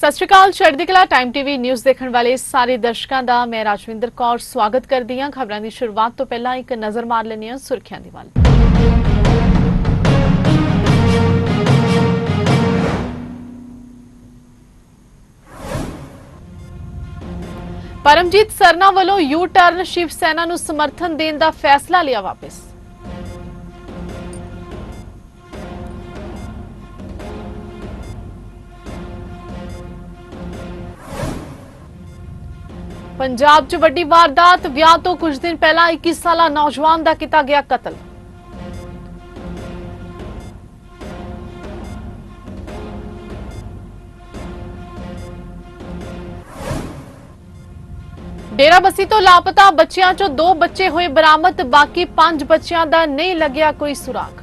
ਸਤਿ ਸ਼੍ਰੀ ਅਕਾਲ ਚੜ੍ਹਦੀ ਕਲਾ ਟਾਈਮ ਟੀਵੀ ਨਿਊਜ਼ ਦੇਖਣ ਵਾਲੇ ਸਾਰੇ ਦਰਸ਼ਕਾਂ ਦਾ ਮੈਂ ਰਾਜਵਿੰਦਰ ਕੌਰ ਸਵਾਗਤ ਕਰਦੀ ਹਾਂ। ਖਬਰਾਂ ਦੀ ਸ਼ੁਰੂਆਤ ਤੋਂ ਪਹਿਲਾਂ ਇੱਕ ਨਜ਼ਰ ਮਾਰ ਲੈਂਦੇ ਹਾਂ ਸੁਰਖੀਆਂ ਦੀ ਵੱਲ। ਪਰਮਜੀਤ ਸਰਨਾ ਵੱਲੋਂ ਯੂ ਟਰਨ ਸ਼ਿਵ ਸੈਨਾ ਨੂੰ ਸਮਰਥਨ ਦੇਣ ਦਾ ਫੈਸਲਾ ਲਿਆ ਵਾਪਸ। ਪੰਜਾਬ 'ਚ ਵੱਡੀ ਵਾਰਦਾਤ, ਵਿਆਹ ਤੋਂ ਕੁਝ ਦਿਨ ਪਹਿਲਾਂ 21 ਸਾਲਾ ਨੌਜਵਾਨ ਦਾ ਕੀਤਾ ਗਿਆ ਕਤਲ। ਡੇਰਾਬੱਸੀ ਤੋਂ ਲਾਪਤਾ ਬੱਚਿਆਂ 'ਚੋਂ ਦੋ ਬੱਚੇ ਹੋਏ ਬਰਾਮਦ, ਬਾਕੀ ਪੰਜ ਬੱਚਿਆਂ ਦਾ ਨਹੀਂ ਲੱਗਿਆ ਕੋਈ ਸੁਰਾਗ।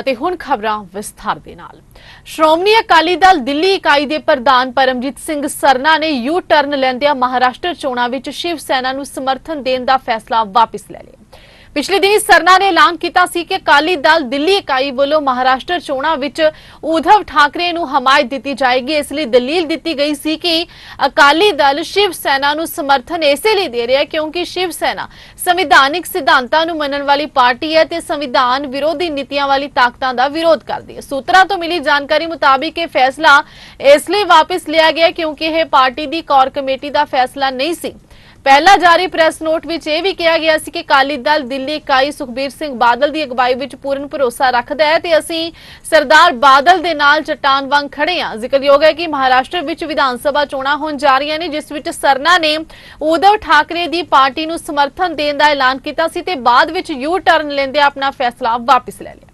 ਅਤੇ ਹੁਣ ਖਬਰਾਂ ਵਿਸਥਾਰ ਦੇ ਨਾਲ। ਸ਼੍ਰੋਮਣੀ ਅਕਾਲੀ ਦਲ ਦਿੱਲੀ ਇਕਾਈ ਦੇ ਪ੍ਰਧਾਨ ਪਰਮਜੀਤ ਸਿੰਘ ਸਰਨਾ ਨੇ ਯੂ ਟਰਨ ਲੈਂਦਿਆਂ ਮਹਾਰਾਸ਼ਟਰ ਚੋਣਾਂ ਵਿੱਚ ਸ਼ਿਵ ਸੈਨਾ ਨੂੰ ਸਮਰਥਨ ਦੇਣ ਦਾ ਫੈਸਲਾ ਵਾਪਸ ਲੈ ਲਿਆ। ਪਿਛਲੇ ਦਿਨੀ ਸਰਨਾ ਨੇ ਐਲਾਨ ਕੀਤਾ ਸੀ ਕਿ ਅਕਾਲੀ ਦਲ ਦਿੱਲੀ ਇਕਾਈ ਵੱਲੋਂ ਮਹਾਰਾਸ਼ਟਰ ਚੋਣਾਂ ਵਿੱਚ ਉਧਵ ਠਾਕਰੇ ਨੂੰ ਹਮਾਇਤ ਦਿੱਤੀ ਜਾਏਗੀ। ਇਸ ਲਈ ਦਲੀਲ ਦਿੱਤੀ ਗਈ ਸੀ ਕਿ ਅਕਾਲੀ ਦਲ ਸ਼ਿਵ ਸੈਨਾ ਨੂੰ ਸਮਰਥਨ ਇਸੇ ਲਈ ਦੇ ਰਿਹਾ ਹੈ ਕਿਉਂਕਿ ਸ਼ਿਵ ਸੈਨਾ ਸੰਵਿਧਾਨਿਕ ਸਿਧਾਂਤਾਂ ਨੂੰ ਮੰਨਣ ਵਾਲੀ ਪਾਰਟੀ ਹੈ ਤੇ ਸੰਵਿਧਾਨ ਵਿਰੋਧੀ ਨੀਤੀਆਂ ਵਾਲੀ ਤਾਕਤਾਂ ਦਾ ਵਿਰੋਧ ਕਰਦੀ ਹੈ। ਸੂਤਰਾਂ ਤੋਂ ਮਿਲੀ ਜਾਣਕਾਰੀ ਮੁਤਾਬਿਕ ਇਹ ਫੈਸਲਾ ਇਸ ਲਈ ਵਾਪਸ ਲਿਆ ਗਿਆ ਕਿਉਂਕਿ ਇਹ ਪਾਰਟੀ ਦੀ ਕੋਰ ਕਮੇਟੀ ਦਾ ਫੈਸਲਾ ਨਹੀਂ ਸੀ। ਪਹਿਲਾਂ ਜਾਰੀ ਪ੍ਰੈਸ ਨੋਟ ਵਿੱਚ ਇਹ ਵੀ ਕਿਹਾ ਗਿਆ ਸੀ ਕਿ ਕਾਲੀ ਦਲ ਦਿੱਲੀ ਇਕਾਈ ਸੁਖਬੀਰ ਸਿੰਘ ਬਾਦਲ ਦੀ ਅਗਵਾਈ ਵਿੱਚ ਪੂਰਨ ਭਰੋਸਾ ਰੱਖਦਾ ਹੈ ਤੇ ਅਸੀਂ ਸਰਦਾਰ ਬਾਦਲ ਦੇ ਨਾਲ ਚਟਾਨ ਵਾਂਗ ਖੜੇ ਹਾਂ। ਜ਼ਿਕਰਯੋਗ ਹੈ ਕਿ ਮਹਾਰਾਸ਼ਟਰ ਵਿੱਚ ਵਿਧਾਨ ਸਭਾ ਚੋਣਾਂ ਹੋਣ ਜਾ ਰਹੀਆਂ ਨੇ, ਜਿਸ ਵਿੱਚ ਸਰਨਾ ਨੇ ਉਧਵ ਠਾਕਰੇ ਦੀ ਪਾਰਟੀ ਨੂੰ ਸਮਰਥਨ ਦੇਣ ਦਾ ਐਲਾਨ ਕੀਤਾ ਸੀ ਤੇ ਬਾਅਦ ਵਿੱਚ ਯੂ ਟਰਨ ਲੈਂਦੇ ਆਪਣਾ ਫੈਸਲਾ ਵਾਪਸ ਲੈ ਲਿਆ।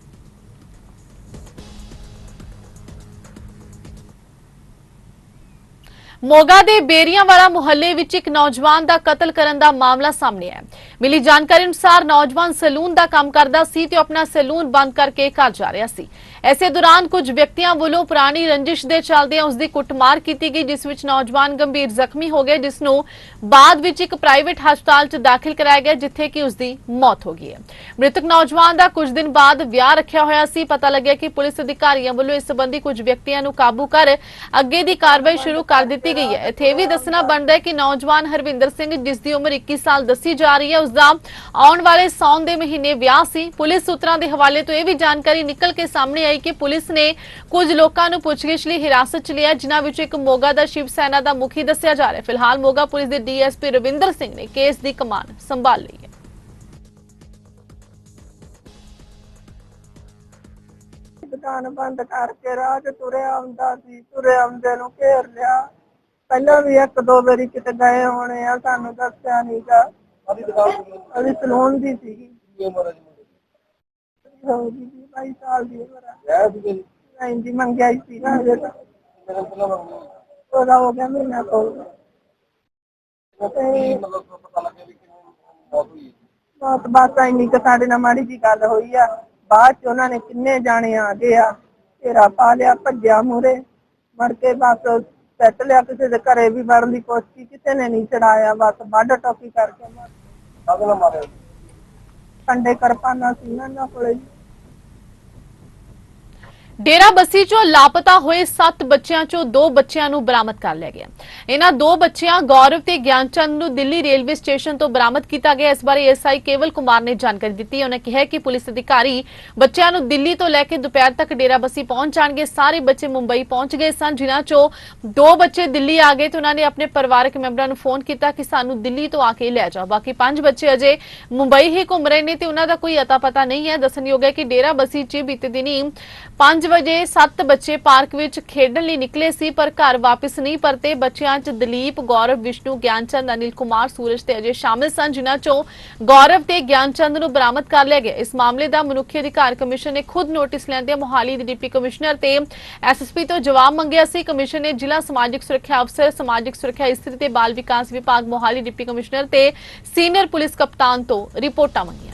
ਮੋਗਾ ਦੇ ਬੇਰੀਆਂਵਾਲਾ ਮੁਹੱਲੇ ਵਿੱਚ ਇੱਕ ਨੌਜਵਾਨ ਦਾ ਕਤਲ ਕਰਨ ਦਾ ਮਾਮਲਾ ਸਾਹਮਣੇ ਆਇਆ। ਮਿਲੀ ਜਾਣਕਾਰੀ ਅਨੁਸਾਰ ਨੌਜਵਾਨ ਸੈਲੂਨ ਦਾ ਕੰਮ ਕਰਦਾ ਸੀ ਤੇ ਉਹ ਆਪਣਾ ਸੈਲੂਨ ਬੰਦ ਕਰਕੇ ਘਰ ਜਾ ਰਿਹਾ ਸੀ। ਐਸੇ ਦੌਰਾਨ ਕੁਝ ਵਿਅਕਤੀਆਂ ਵੱਲੋਂ ਪੁਰਾਣੀ ਰੰਜਿਸ਼ ਦੇ ਚੱਲਦਿਆਂ ਉਸ ਦੀ ਕੁੱਟਮਾਰ ਕੀਤੀ ਗਈ, ਜਿਸ ਵਿੱਚ ਨੌਜਵਾਨ ਗੰਭੀਰ ਜ਼ਖਮੀ ਹੋ ਗਏ, ਜਿਸ ਨੂੰ ਬਾਅਦ ਵਿੱਚ ਇੱਕ ਪ੍ਰਾਈਵੇਟ ਹਸਪਤਾਲ 'ਚ ਦਾਖਲ ਕਰਾਇਆ ਗਿਆ, ਜਿੱਥੇ ਕਿ ਉਸ ਦੀ ਮੌਤ ਹੋ ਗਈ ਹੈ। ਮ੍ਰਿਤਕ ਨੌਜਵਾਨ ਦਾ ਕੁਝ ਦਿਨ ਬਾਅਦ ਵਿਆਹ ਰੱਖਿਆ ਹੋਇਆ ਸੀ। ਪਤਾ ਲੱਗਿਆ ਕਿ ਪੁਲਿਸ ਅਧਿਕਾਰੀਆਂ ਵੱਲੋਂ ਇਸ ਸੰਬੰਧੀ ਕੁਝ ਵਿਅਕਤੀਆਂ ਨੂੰ ਕਾਬੂ ਕਰ ਅੱਗੇ ਦੀ ਕਾਰਵਾਈ ਸ਼ੁਰੂ ਕਰ ਦਿੱਤੀ ਗਈ ਹੈ। ਇੱਥੇ ਇਹ ਵੀ ਦੱਸਣਾ ਬਣਦਾ ਹੈ ਕਿ ਨੌਜਵਾਨ ਹਰਵਿੰਦਰ ਸਿੰਘ, ਜਿਸ ਦੀ ਉਮਰ 21 ਸਾਲ ਦੱਸੀ ਜਾ ਰਹੀ ਹੈ, ਉਸ ਦਾ ਆਉਣ ਵਾਲੇ ਸੌਣ ਦੇ ਮਹੀਨੇ ਵਿਆਹ ਸੀ। ਪੁਲਿਸ ਸੂਤਰਾਂ ਦੇ ਹਵਾਲੇ ਤੋਂ ਇਹ ਵੀ ਜਾਣਕਾਰੀ ਨਿਕਲ ਕੇ ਸਾਹਮਣੇ ਆਈ ਕਿ ਪੁਲਿਸ ਨੇ ਕੁਝ ਲੋਕਾਂ ਨੂੰ ਪੁੱਛਗਿੱਛ ਲਈ ਹਿਰਾਸਤ 'ਚ ਲਿਆ ਜਿਨ੍ਹਾਂ ਵਿੱਚੋਂ ਇੱਕ ਮੋਗਾ ਦਾ ਸ਼ਿਵ ਸੈਨਾ ਦਾ ਮੁਖੀ ਦੱਸਿਆ ਜਾ ਰਿਹਾ ਫਿਲਹਾਲ ਮੋਗਾ ਪੁਲਿਸ ਦੇ ਡੀਐਸਪੀ ਰਵਿੰਦਰ ਸਿੰਘ ਨੇ ਕੇਸ ਦੀ ਕਮਾਨ ਸੰਭਾਲ ਲਈ ਹੈ। ਦੁਕਾਨ ਬੰਦ ਕਰਕੇ ਰਾਹ 'ਚ ਤੁਰਿਆ ਆਉਂਦਾ ਸੀ ਤੁਰਿਆ ਆਉਂਦੇ ਨੂੰ ਘੇਰ ਲਿਆ। ਪਹਿਲਾਂ ਵੀ ਇੱਕ ਦੋ ਵਾਰੀ ਕਿਤੇ ਗਏ ਹੋਣੇ ਆ ਸਾਨੂੰ ਦੱਸਿਆ ਨਹੀਂਗਾ ਅਸੀਂ ਸਲੂਨ ਦੀ ਸੀਗੀ। ਕੀ ਉਮਰ ਹੈ ਜੀ ਮੁੰਡੇ ਦੀ? ਹੋ ਗਈ ਜੀ। 22 ਸਾਲ ਦੀ ਉਮਰ ਆ। ਵਿਆਹ ਸੀ ਜੀ? ਨਹੀਂ ਜੀ ਮੰਗਿਆ ਸੀ ਨਾ ਅਜੇ ਤਾਂ। ਮੇਰੇ ਪਹਿਲਾਂ ਮੰਗਿਆ ਉਹਦਾ ਹੋ ਗਿਆ ਮਹੀਨਾ ਕੋਲ ਕੀ ਮਤਲਬ ਪਤਾ ਲੱਗਿਆ ਵੀ ਕਿਵੇਂ ਮੌਤ ਹੋਈ ਹੈ? ਬਹੁਤ ਬਸ ਇੰਨੀ ਕੁ ਸਾਡੇ ਨਾਲ ਮਾੜੀ ਜੀ ਗੱਲ ਹੋਈ ਆ। ਬਾਅਦ ਚ ਉਹਨਾਂ ਨੇ ਕਿੰਨੇ ਜਾਣੇ ਆ ਗਏ ਆ। ਘੇਰਾ ਪਾ ਲਿਆ ਭੱਜਿਆ ਮੂਰੇ ਮਰ ਕੇ ਬਸ ਸੱਟ ਲਿਆ ਕਿਸੇ ਦੇ ਘਰੇ ਵੀ ਵੜਨ ਦੀ ਕੋਸ਼ਿਸ਼ ਕਿਸੇ ਨੇ ਨਹੀਂ ਚੜਾਇਆ। ਬਸ ਵੱਢ ਟੋਕੀ ਕਰਕੇ ਮਾਰਿਆ? ਕੰਡੇ ਕਰਪਾਨਾ ਸੀ ਨਾ ਕੋਲੇ। ਡੇਰਾ ਬੱਸੀ ਚੋਂ ਲਾਪਤਾ ਹੋਏ 7 ਬੱਚਿਆਂ ਚੋਂ ਦੋ ਬੱਚਿਆਂ ਨੂੰ ਬਰਾਮਦ ਕਰ ਲਿਆ ਗਿਆ। ਇਹਨਾਂ ਦੋ ਬੱਚਿਆਂ ਗੌਰਵ ਤੇ ਗਿਆਨਚੰਦ ਨੂੰ ਦਿੱਲੀ ਰੇਲਵੇ ਸਟੇਸ਼ਨ ਤੋਂ ਬਰਾਮਦ ਕੀਤਾ ਗਿਆ। ਇਸ ਬਾਰੇ ਐਸਆਈ ਕੇਵਲ ਕੁਮਾਰ ਨੇ ਜਾਣਕਾਰੀ ਦਿੱਤੀ। ਉਹਨੇ ਕਿਹਾ ਕਿ ਪੁਲਿਸ ਅਧਿਕਾਰੀ ਬੱਚਿਆਂ ਨੂੰ ਦਿੱਲੀ ਤੋਂ ਲੈ ਕੇ ਦੁਪਹਿਰ ਤੱਕ ਡੇਰਾ ਬੱਸੀ ਪਹੁੰਚ ਜਾਣਗੇ। ਸਾਰੇ ਬੱਚੇ ਮੁੰਬਈ ਪਹੁੰਚ ਗਏ ਸਨ, ਜਿਨ੍ਹਾਂ ਚੋਂ ਦੋ ਬੱਚੇ ਦਿੱਲੀ ਆ ਗਏ ਤੇ ਉਹਨਾਂ ਨੇ ਆਪਣੇ ਪਰਿਵਾਰਕ ਮੈਂਬਰਾਂ ਨੂੰ ਫੋਨ ਕੀਤਾ ਕਿ ਸਾਨੂੰ ਦਿੱਲੀ ਤੋਂ ਆ ਕੇ ਲੈ ਜਾਓ। ਬਾਕੀ ਪੰਜ ਬੱਚੇ ਅਜੇ ਮੁੰਬਈ ਹੀ ਘੁੰਮ ਰਹੇ ਨੇ ਤੇ ਉਹਨਾਂ ਦਾ ਕੋਈ ਅਤਾ ਪਤਾ ਨਹੀਂ ਹੈ। ਦੱਸਣਯੋਗ ਹੈ ਕਿ ਡੇਰਾ ਬੱਸੀ 'ਚ ਬੀਤੇ ਦਿਨੀ 5 ਵਜੇ 7 ਬੱਚੇ ਪਾਰਕ ਵਿੱਚ ਖੇਡਣ ਲਈ ਨਿਕਲੇ ਸੀ, ਪਰ ਘਰ ਵਾਪਸ ਨਹੀਂ ਪਰਤੇ। ਬੱਚਿਆਂ 'ਚ ਦਲੀਪ, ਗੌਰਵ, ਵਿਸ਼ਨੂੰ, ਗਿਆਨਚੰਦ, ਅਨਿਲ ਕੁਮਾਰ, ਸੂਰਜ ਤੇ ਅਜੇ ਸ਼ਾਮਿਲ ਸਨ, ਜਿਨ੍ਹਾਂ 'ਚੋਂ ਗੌਰਵ ਤੇ ਗਿਆਨਚੰਦ ਨੂੰ ਬਰਾਮਦ ਕਰ ਲਿਆ ਗਿਆ। ਇਸ ਮਾਮਲੇ ਦਾ ਮਨੁੱਖੀ ਅਧਿਕਾਰ ਕਮਿਸ਼ਨ ਨੇ ਖੁਦ ਨੋਟਿਸ ਲੈਂਦੇ ਮੋਹਾਲੀ ਦੇ ਡਿਪਟੀ ਕਮਿਸ਼ਨਰ ਤੇ ਐਸਐਸਪੀ ਤੋਂ ਜਵਾਬ ਮੰਗਿਆ ਸੀ। ਕਮਿਸ਼ਨ ਨੇ ਜ਼ਿਲ੍ਹਾ ਸਮਾਜਿਕ ਸੁਰੱਖਿਆ ਅਫਸਰ, ਸਮਾਜਿਕ ਸੁਰੱਖਿਆ ਇਸਤਰੀ ਤੇ ਬਾਲ ਵਿਕਾਸ ਵਿਭਾਗ ਮੋਹਾਲੀ ਡਿਪਟੀ ਕਮਿਸ਼ਨਰ ਤੇ ਸੀਨੀਅਰ ਪੁਲਿਸ ਕਪਤਾਨ ਤੋਂ ਰਿਪੋਰਟਾਂ ਮੰਗੀਆਂ।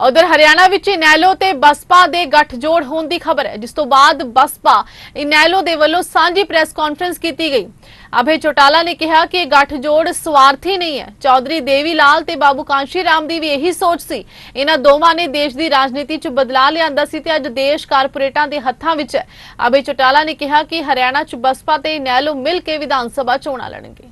ਉਧਰ ਹਰਿਆਣਾ ਵਿੱਚ ਇਨੈਲੋ ਤੇ ਬਸਪਾ ਦੇ ਗੱਠਜੋੜ ਹੋਣ ਦੀ ਖਬਰ ਹੈ, ਜਿਸ ਤੋਂ ਬਾਅਦ ਬਸਪਾ ਇਨੈਲੋ ਦੇ ਵੱਲੋਂ ਸਾਂਝੀ ਪ੍ਰੈਸ ਕਾਨਫਰੰਸ ਕੀਤੀ ਗਈ। ਅਭੈ ਚੋਟਾਲਾ ਨੇ ਕਿਹਾ ਕਿ ਇਹ ਗੱਠਜੋੜ ਸਵਾਰਥੀ ਨਹੀਂ ਹੈ। ਚੌਧਰੀ ਦੇਵੀ ਲਾਲ ਤੇ ਬਾਬੂ ਕਾਂਸ਼ੀ ਰਾਮ ਦੀ ਵੀ ਇਹੀ ਸੋਚ ਸੀ। ਇਹਨਾਂ ਦੋਵਾਂ ਨੇ ਦੇਸ਼ ਦੀ ਰਾਜਨੀਤੀ 'ਚ ਬਦਲਾਅ ਲਿਆਂਦਾ ਸੀ ਤੇ ਅੱਜ ਦੇਸ਼ ਕਾਰਪੋਰੇਟਾਂ ਦੇ ਹੱਥਾਂ ਵਿੱਚ ਹੈ। ਅਭੈ ਚੋਟਾਲਾ ਨੇ ਕਿਹਾ ਕਿ ਹਰਿਆਣਾ 'ਚ ਬਸਪਾ ਤੇ ਇਨੈਲੋ ਮਿਲ ਕੇ ਵਿਧਾਨ ਸਭਾ ਚੋਣਾਂ ਲੜਨਗੇ।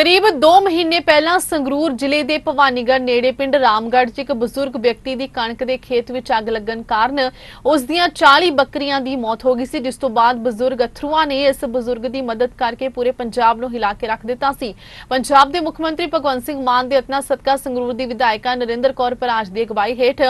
ਕਰੀਬ 2 ਮਹੀਨੇ ਪਹਿਲਾਂ ਸੰਗਰੂਰ ਜ਼ਿਲ੍ਹੇ ਦੇ ਭਵਾਨੀਗੜ੍ਹ ਨੇੜੇ ਪਿੰਡ ਰਾਮਗੜ੍ਹ 'ਚ ਇੱਕ ਬਜ਼ੁਰਗ ਵਿਅਕਤੀ ਦੀ ਕਣਕ ਦੇ ਖੇਤ ਵਿੱਚ ਅੱਗ ਲੱਗਣ ਕਾਰਨ ਉਸ ਦੀਆਂ 40 ਬੱਕਰੀਆਂ ਦੀ ਮੌਤ ਹੋ ਗਈ ਸੀ, ਜਿਸ ਤੋਂ ਬਾਅਦ ਬਜ਼ੁਰਗ ਅਥਰੂਆਂ ਨੇ ਇਸ ਬਜ਼ੁਰਗ ਦੀ ਮਦਦ ਕਰਕੇ ਪੂਰੇ ਪੰਜਾਬ ਨੂੰ ਹਿਲਾ ਕੇ ਰੱਖ ਦਿੱਤਾ ਸੀ। ਪੰਜਾਬ ਦੇ ਮੁੱਖ ਮੰਤਰੀ ਭਗਵੰਤ ਸਿੰਘ ਮਾਨ ਦੇ ਅਤਨਾ ਸਦਕਾ ਸੰਗਰੂਰ ਦੀ ਵਿਧਾਇਕਾ ਨਰਿੰਦਰ ਕੌਰ ਪਰਾਜ ਦੀ ਅਗਵਾਈ ਹੇਠ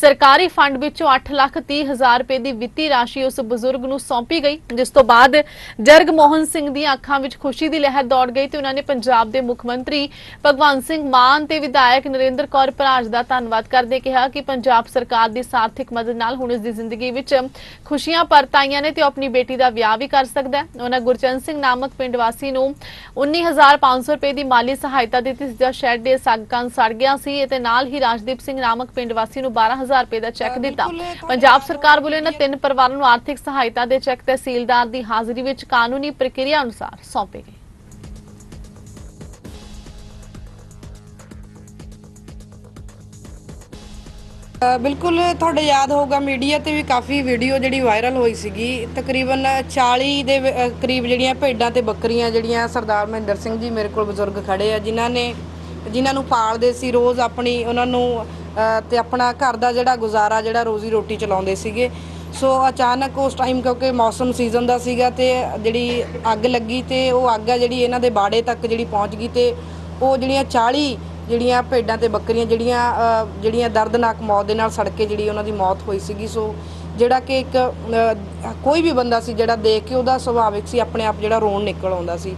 ਸਰਕਾਰੀ ਫੰਡ ਵਿੱਚੋਂ 8 ਲੱਖ 30 ਹਜ਼ਾਰ ਰੁਪਏ ਦੀ ਵਿੱਤੀ ਰਾਸ਼ੀ ਉਸ ਬਜ਼ੁਰਗ ਨੂੰ ਸੌਂਪੀ ਗਈ, ਜਿਸ ਤੋਂ ਬਾਅਦ ਜਰਗ ਮੋਹਨ ਸਿੰਘ ਦੀਆਂ ਅੱਖਾਂ ਵਿੱਚ ਖੁਸ਼ੀ ਦੀ ਲਹਿਰ ਦੌੜ ਗਈ ਤੇ ਉਹਨਾਂ ਨੇ ਪੰਜਾਬ ਦੇ ਮੁੱਖ ਮੰਤਰੀ ਭਗਵੰਤ ਸਿੰਘ ਮਾਨ ਤੇ ਵਿਧਾਇਕ ਨਰਿੰਦਰ ਕੌਰ ਪਰਾਜ ਦਾ ਧੰਨਵਾਦ ਕਰਦੇ ਕਿਹਾ ਕਿ ਪੰਜਾਬ ਸਰਕਾਰ ਦੀ ਸਾਰਥਿਕ ਮਦਦ ਨਾਲ ਹੁਣ ਇਸ ਦੀ ਜ਼ਿੰਦਗੀ ਵਿੱਚ ਖੁਸ਼ੀਆਂ ਪਰਤ ਆਈਆਂ ਨੇ ਤੇ ਆਪਣੀ ਬੇਟੀ ਦਾ ਵਿਆਹ ਵੀ ਕਰ ਸਕਦਾ ਹੈ। ਉਹਨਾਂ ਗੁਰਚੰਦ ਸਿੰਘ ਨਾਮਕ ਪਿੰਡ ਵਾਸੀ ਨੂੰ 19500 ਰੁਪਏ ਦੀ ਮਾਲੀ ਸਹਾਇਤਾ ਦਿੱਤੀ ਜਿਸ ਦਾ ਸ਼ੈੱਡ ਦੇ ਸਗਕਨ ਸੜ ਗਿਆ ਸੀ ਅਤੇ ਨਾਲ ਹੀ ਰਾਜਦੀਪ ਸਿੰਘ ਨਾਮਕ ਪਿੰਡ ਵਾਸੀ ਨੂੰ 12000 ਰੁਪਏ ਦਾ ਚੈੱਕ ਦਿੱਤਾ। ਪੰਜਾਬ ਸਰਕਾਰ ਵੱਲੋਂ ਇਹਨਾਂ ਤਿੰਨ ਪਰਿਵਾਰਾਂ ਨੂੰ ਆਰਥਿਕ ਸਹਾਇਤਾ ਦੇ ਚੈੱਕ ਤਹਿਸੀਲਦਾਰ ਦੀ ਹਾਜ਼ਰੀ ਵਿੱਚ ਕਾਨੂੰਨੀ ਪ੍ਰਕਿਰਿਆ ਅਨੁਸਾਰ ਸੌਂਪੇ ਗਏ। ਬਿਲਕੁਲ ਤੁਹਾਡੇ ਯਾਦ ਹੋਊਗਾ ਮੀਡੀਆ ਤੇ ਵੀ ਕਾਫੀ ਵੀਡੀਓ ਜਿਹੜੀ ਵਾਇਰਲ ਹੋਈ ਸੀਗੀ। ਤਕਰੀਬਨ 40 ਦੇ ਕਰੀਬ ਜਿਹੜੀਆਂ ਭੇਡਾਂ ਤੇ ਬੱਕਰੀਆਂ ਜਿਹੜੀਆਂ ਸਰਦਾਰ ਮਹਿੰਦਰ ਸਿੰਘ ਜੀ ਮੇਰੇ ਕੋਲ ਬਜ਼ੁਰਗ ਖੜੇ ਆ ਜਿਨ੍ਹਾਂ ਨੇ ਜਿਨ੍ਹਾਂ ਨੂੰ ਪਾਲਦੇ ਸੀ ਰੋਜ਼ ਆਪਣੀ ਉਹਨਾਂ ਨੂੰ ਅ, ਤੇ ਆਪਣਾ ਘਰ ਦਾ ਜਿਹੜਾ ਗੁਜ਼ਾਰਾ ਜਿਹੜਾ ਰੋਜ਼ੀ ਰੋਟੀ ਚਲਾਉਂਦੇ ਸੀਗੇ। ਸੋ ਅਚਾਨਕ ਉਸ ਟਾਈਮ ਕਿਉਂਕਿ ਮੌਸਮ ਸੀਜ਼ਨ ਦਾ ਸੀਗਾ ਤੇ ਜਿਹੜੀ ਅੱਗ ਲੱਗੀ ਤੇ ਉਹ ਅੱਗ ਆ ਜਿਹੜੀ ਇਹਨਾਂ ਦੇ ਬਾੜੇ ਤੱਕ ਜਿਹੜੀ ਪਹੁੰਚ ਗਈ ਤੇ ਉਹ ਜਿਹੜੀਆਂ 40 ਜਿਹੜੀਆਂ ਭੇਡਾਂ ਤੇ ਬੱਕਰੀਆਂ ਜਿਹੜੀਆਂ ਜਿਹੜੀਆਂ ਦਰਦਨਾਕ ਮੌਤ ਦੇ ਨਾਲ ਸੜ ਕੇ ਜਿਹੜੀ ਉਹਨਾਂ ਦੀ ਮੌਤ ਹੋਈ ਸੀਗੀ, ਸੋ ਜਿਹੜਾ ਕਿ ਇੱਕ ਕੋਈ ਵੀ ਬੰਦਾ ਸੀ ਜਿਹੜਾ ਦੇਖ ਕੇ ਉਹਦਾ ਸੁਭਾਵਿਕ ਸੀ, ਆਪਣੇ ਆਪ ਜਿਹੜਾ ਰੋਣ ਨਿਕਲ ਆਉਂਦਾ ਸੀ।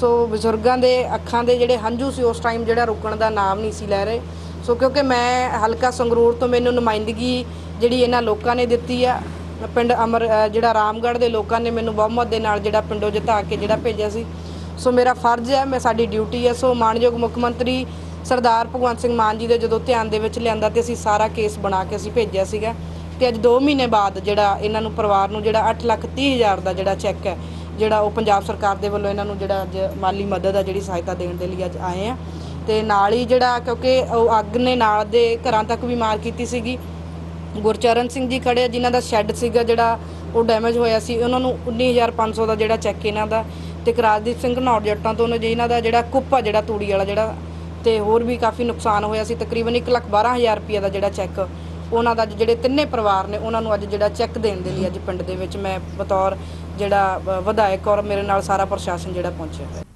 ਸੋ ਬਜ਼ੁਰਗਾਂ ਦੇ ਅੱਖਾਂ ਦੇ ਜਿਹੜੇ ਹੰਝੂ ਸੀ, ਉਸ ਟਾਈਮ ਜਿਹੜਾ ਰੁਕਣ ਦਾ ਨਾਮ ਨਹੀਂ ਸੀ ਲੈ ਰਹੇ। ਸੋ ਕਿਉਂਕਿ ਮੈਂ ਹਲਕਾ ਸੰਗਰੂਰ ਤੋਂ ਮੈਨੂੰ ਨੁਮਾਇੰਦਗੀ ਜਿਹੜੀ ਇਹਨਾਂ ਲੋਕਾਂ ਨੇ ਦਿੱਤੀ ਆ, ਪਿੰਡ ਅਮਰ ਜਿਹੜਾ ਰਾਮਗੜ੍ਹ ਦੇ ਲੋਕਾਂ ਨੇ ਮੈਨੂੰ ਬਹੁਮਤ ਦੇ ਨਾਲ ਜਿਹੜਾ ਪਿੰਡੋਂ ਜਿਤਾ ਕੇ ਜਿਹੜਾ ਭੇਜਿਆ ਸੀ। ਸੋ ਮੇਰਾ ਫਰਜ਼ ਹੈ, ਮੈਂ ਸਾਡੀ ਡਿਊਟੀ ਹੈ, ਸੋ ਮਾਨਯੋਗ ਮੁੱਖ ਮੰਤਰੀ ਸਰਦਾਰ ਭਗਵੰਤ ਸਿੰਘ ਮਾਨ ਜੀ ਦੇ ਜਦੋਂ ਧਿਆਨ ਦੇ ਵਿੱਚ ਲਿਆਂਦਾ ਤੇ ਅਸੀਂ ਸਾਰਾ ਕੇਸ ਬਣਾ ਕੇ ਅਸੀਂ ਭੇਜਿਆ ਸੀਗਾ। ਤੇ ਅੱਜ 2 ਮਹੀਨੇ ਬਾਅਦ ਜਿਹੜਾ ਇਹਨਾਂ ਨੂੰ ਪਰਿਵਾਰ ਨੂੰ ਜਿਹੜਾ 8 ਲੱਖ 30 ਹਜ਼ਾਰ ਦਾ ਜਿਹੜਾ ਚੈੱਕ ਹੈ ਜਿਹੜਾ ਉਹ ਪੰਜਾਬ ਸਰਕਾਰ ਦੇ ਵੱਲੋਂ ਇਹਨਾਂ ਨੂੰ ਜਿਹੜਾ ਅੱਜ ਮਾਲੀ ਮਦਦ ਆ ਜਿਹੜੀ ਸਹਾਇਤਾ ਦੇਣ ਦੇ ਲਈ ਅੱਜ ਆਏ ਆ। ਤੇ ਨਾਲ ਹੀ ਜਿਹੜਾ ਕਿਉਂਕਿ ਉਹ ਅੱਗ ਨੇ ਨਾਲ ਦੇ ਘਰਾਂ ਤੱਕ ਵੀ ਮਾਰ ਕੀਤੀ ਸੀਗੀ। ਗੁਰਚਰਨ ਸਿੰਘ ਜੀ ਖੜੇ ਆ, ਜਿਨ੍ਹਾਂ ਦਾ ਸ਼ੈੱਡ ਸੀਗਾ ਜਿਹੜਾ ਉਹ ਡੈਮੇਜ ਹੋਇਆ ਸੀ ਉਹਨਾਂ ਨੂੰ 19500 ਦਾ ਜਿਹੜਾ ਚੈੱਕ ਇਹਨਾਂ ਦਾ। ਤੇ ਇੱਕ ਰਾਜਦੀਪ ਸਿੰਘ ਘਨੌਰ ਜੱਟਾਂ ਤੋਂ ਉਹਨਾਂ ਇਹਨਾਂ ਦਾ ਜਿਹੜਾ ਕੁੱਪ ਆ ਜਿਹੜਾ ਤੂੜੀ ਵਾਲਾ ਜਿਹੜਾ ਤੇ ਹੋਰ ਵੀ ਕਾਫੀ ਨੁਕਸਾਨ ਹੋਇਆ ਸੀ। ਤਕਰੀਬਨ 112000 ਰੁਪਏ ਦਾ ਜਿਹੜਾ ਚੈੱਕ, ਉਹਨਾਂ ਦਾ ਅੱਜ ਜਿਹੜੇ ਤਿੰਨੇ ਪਰਿਵਾਰ ਨੇ, ਉਹਨਾਂ ਨੂੰ ਅੱਜ ਜਿਹੜਾ ਚੈੱਕ ਦੇਣ ਦੇ ਲਈ ਅੱਜ ਪਿੰਡ ਦੇ ਵਿੱਚ ਮੈਂ ਬਤੌਰ ਜਿਹੜਾ ਵਿਧਾਇਕ ਔਰ ਮੇਰੇ ਨਾਲ ਸਾਰਾ ਪ੍ਰਸ਼ਾਸਨ ਜਿਹੜਾ ਪਹੁੰਚਿਆ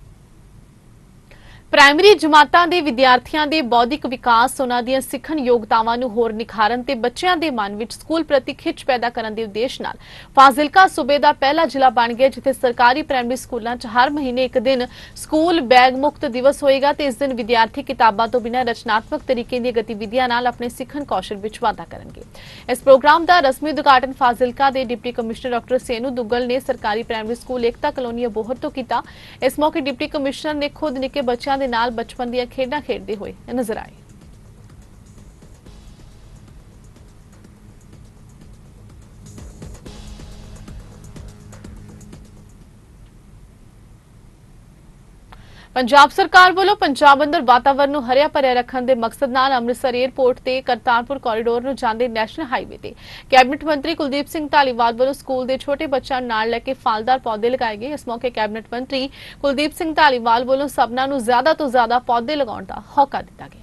ਪ੍ਰਾਇਮਰੀ ਜਮਾਤਾਂ ਦੇ ਵਿਦਿਆਰਥੀਆਂ ਦੇ ਬੌਧਿਕ ਵਿਕਾਸ, ਉਹਨਾਂ ਦੀਆਂ ਸਿੱਖਣ ਯੋਗਤਾਵਾਂ ਨੂੰ ਹੋਰ ਨਿਖਾਰਨ ਤੇ ਬੱਚਿਆਂ ਦੇ ਮਨ ਵਿੱਚ ਸਕੂਲ ਪ੍ਰਤੀ ਖਿੱਚ ਪੈਦਾ ਕਰਨ ਦੇ ਉਦੇਸ਼ ਨਾਲ ਫਾਜ਼ਿਲਕਾ ਸੂਬੇ ਦਾ ਪਹਿਲਾ ਜ਼ਿਲ੍ਹਾ ਬਣ ਗਿਆ, ਜਿੱਥੇ ਸਰਕਾਰੀ ਪ੍ਰਾਇਮਰੀ ਸਕੂਲਾਂ 'ਚ ਹਰ ਮਹੀਨੇ ਇੱਕ ਦਿਨ ਸਕੂਲ ਬੈਗ ਮੁਕਤ ਦਿਵਸ ਹੋਏਗਾ ਤੇ ਇਸ ਦਿਨ ਵਿਦਿਆਰਥੀ ਕਿਤਾਬਾਂ ਤੋਂ ਬਿਨਾਂ ਰਚਨਾਤਮਕ ਤਰੀਕੇ ਦੀਆਂ ਗਤੀਵਿਧੀਆਂ ਨਾਲ ਆਪਣੇ ਸਿੱਖਣ ਕੌਸ਼ਲ ਵਿੱਚ ਵਾਧਾ ਕਰਨਗੇ। ਇਸ ਪ੍ਰੋਗਰਾਮ ਦਾ ਰਸਮੀ ਉਦਘਾਟਨ ਫਾਜ਼ਿਲਕਾ ਦੇ deputy commissioner doctor Senu Duggal ਨੇ ਸਰਕਾਰੀ primary school Ekta colony Abohar ਤੋਂ ਕੀਤਾ। ਇਸ ਮੌਕੇ ਡਿਪਟੀ ਕਮਿਸ਼ਨਰ ਨੇ ਖੁਦ ਨਿੱਕੇ ਬੱਚਿਆਂ ਦੇ ਨਾਲ ਬਚਪਨ ਦੀਆਂ ਖੇਡਾਂ ਖੇਡਦੇ ਹੋਏ ਨਜ਼ਰ ਆਏ। ਪੰਜਾਬ ਸਰਕਾਰ ਵੱਲੋਂ ਪੰਜਾਬ ਅੰਦਰ ਵਾਤਾਵਰਣ ਨੂੰ ਹਰਿਆ ਭਰਿਆ ਰੱਖਣ ਦੇ ਮਕਸਦ ਨਾਲ ਅੰਮ੍ਰਿਤਸਰ 에ਅਰਪੋਰਟ ਤੇ ਕਰਤਾਰਪੁਰ ਕੋਰੀਡੋਰ ਨੂੰ ਜਾਂਦੇ ਨੈਸ਼ਨਲ ਹਾਈਵੇ ਤੇ। ਕੈਬਨਿਟ ਮੰਤਰੀ ਕੁਲਦੀਪ ਸਿੰਘ ਧਾਲੀਵਾਲ ਵੱਲੋਂ ਸਕੂਲ ਦੇ ਛੋਟੇ ਬੱਚਿਆਂ ਨਾਲ ਲੈ ਕੇ ਫਲਦਾਰ ਪੌਦੇ ਲਗਾਏ ਗਏ। ਇਸ ਮੌਕੇ ਕੈਬਨਿਟ ਮੰਤਰੀ ਕੁਲਦੀਪ ਸਿੰਘ ਧਾਲੀਵਾਲ ਵੱਲੋਂ ਸਭਨਾਂ ਨੂੰ ਜ਼ਿਆਦਾ ਤੋਂ ਜ਼ਿਆਦਾ ਪੌਦੇ ਲਗਾਉਣ ਦਾ ਹੌਕਾ ਦਿੱਤਾ ਗਿਆ।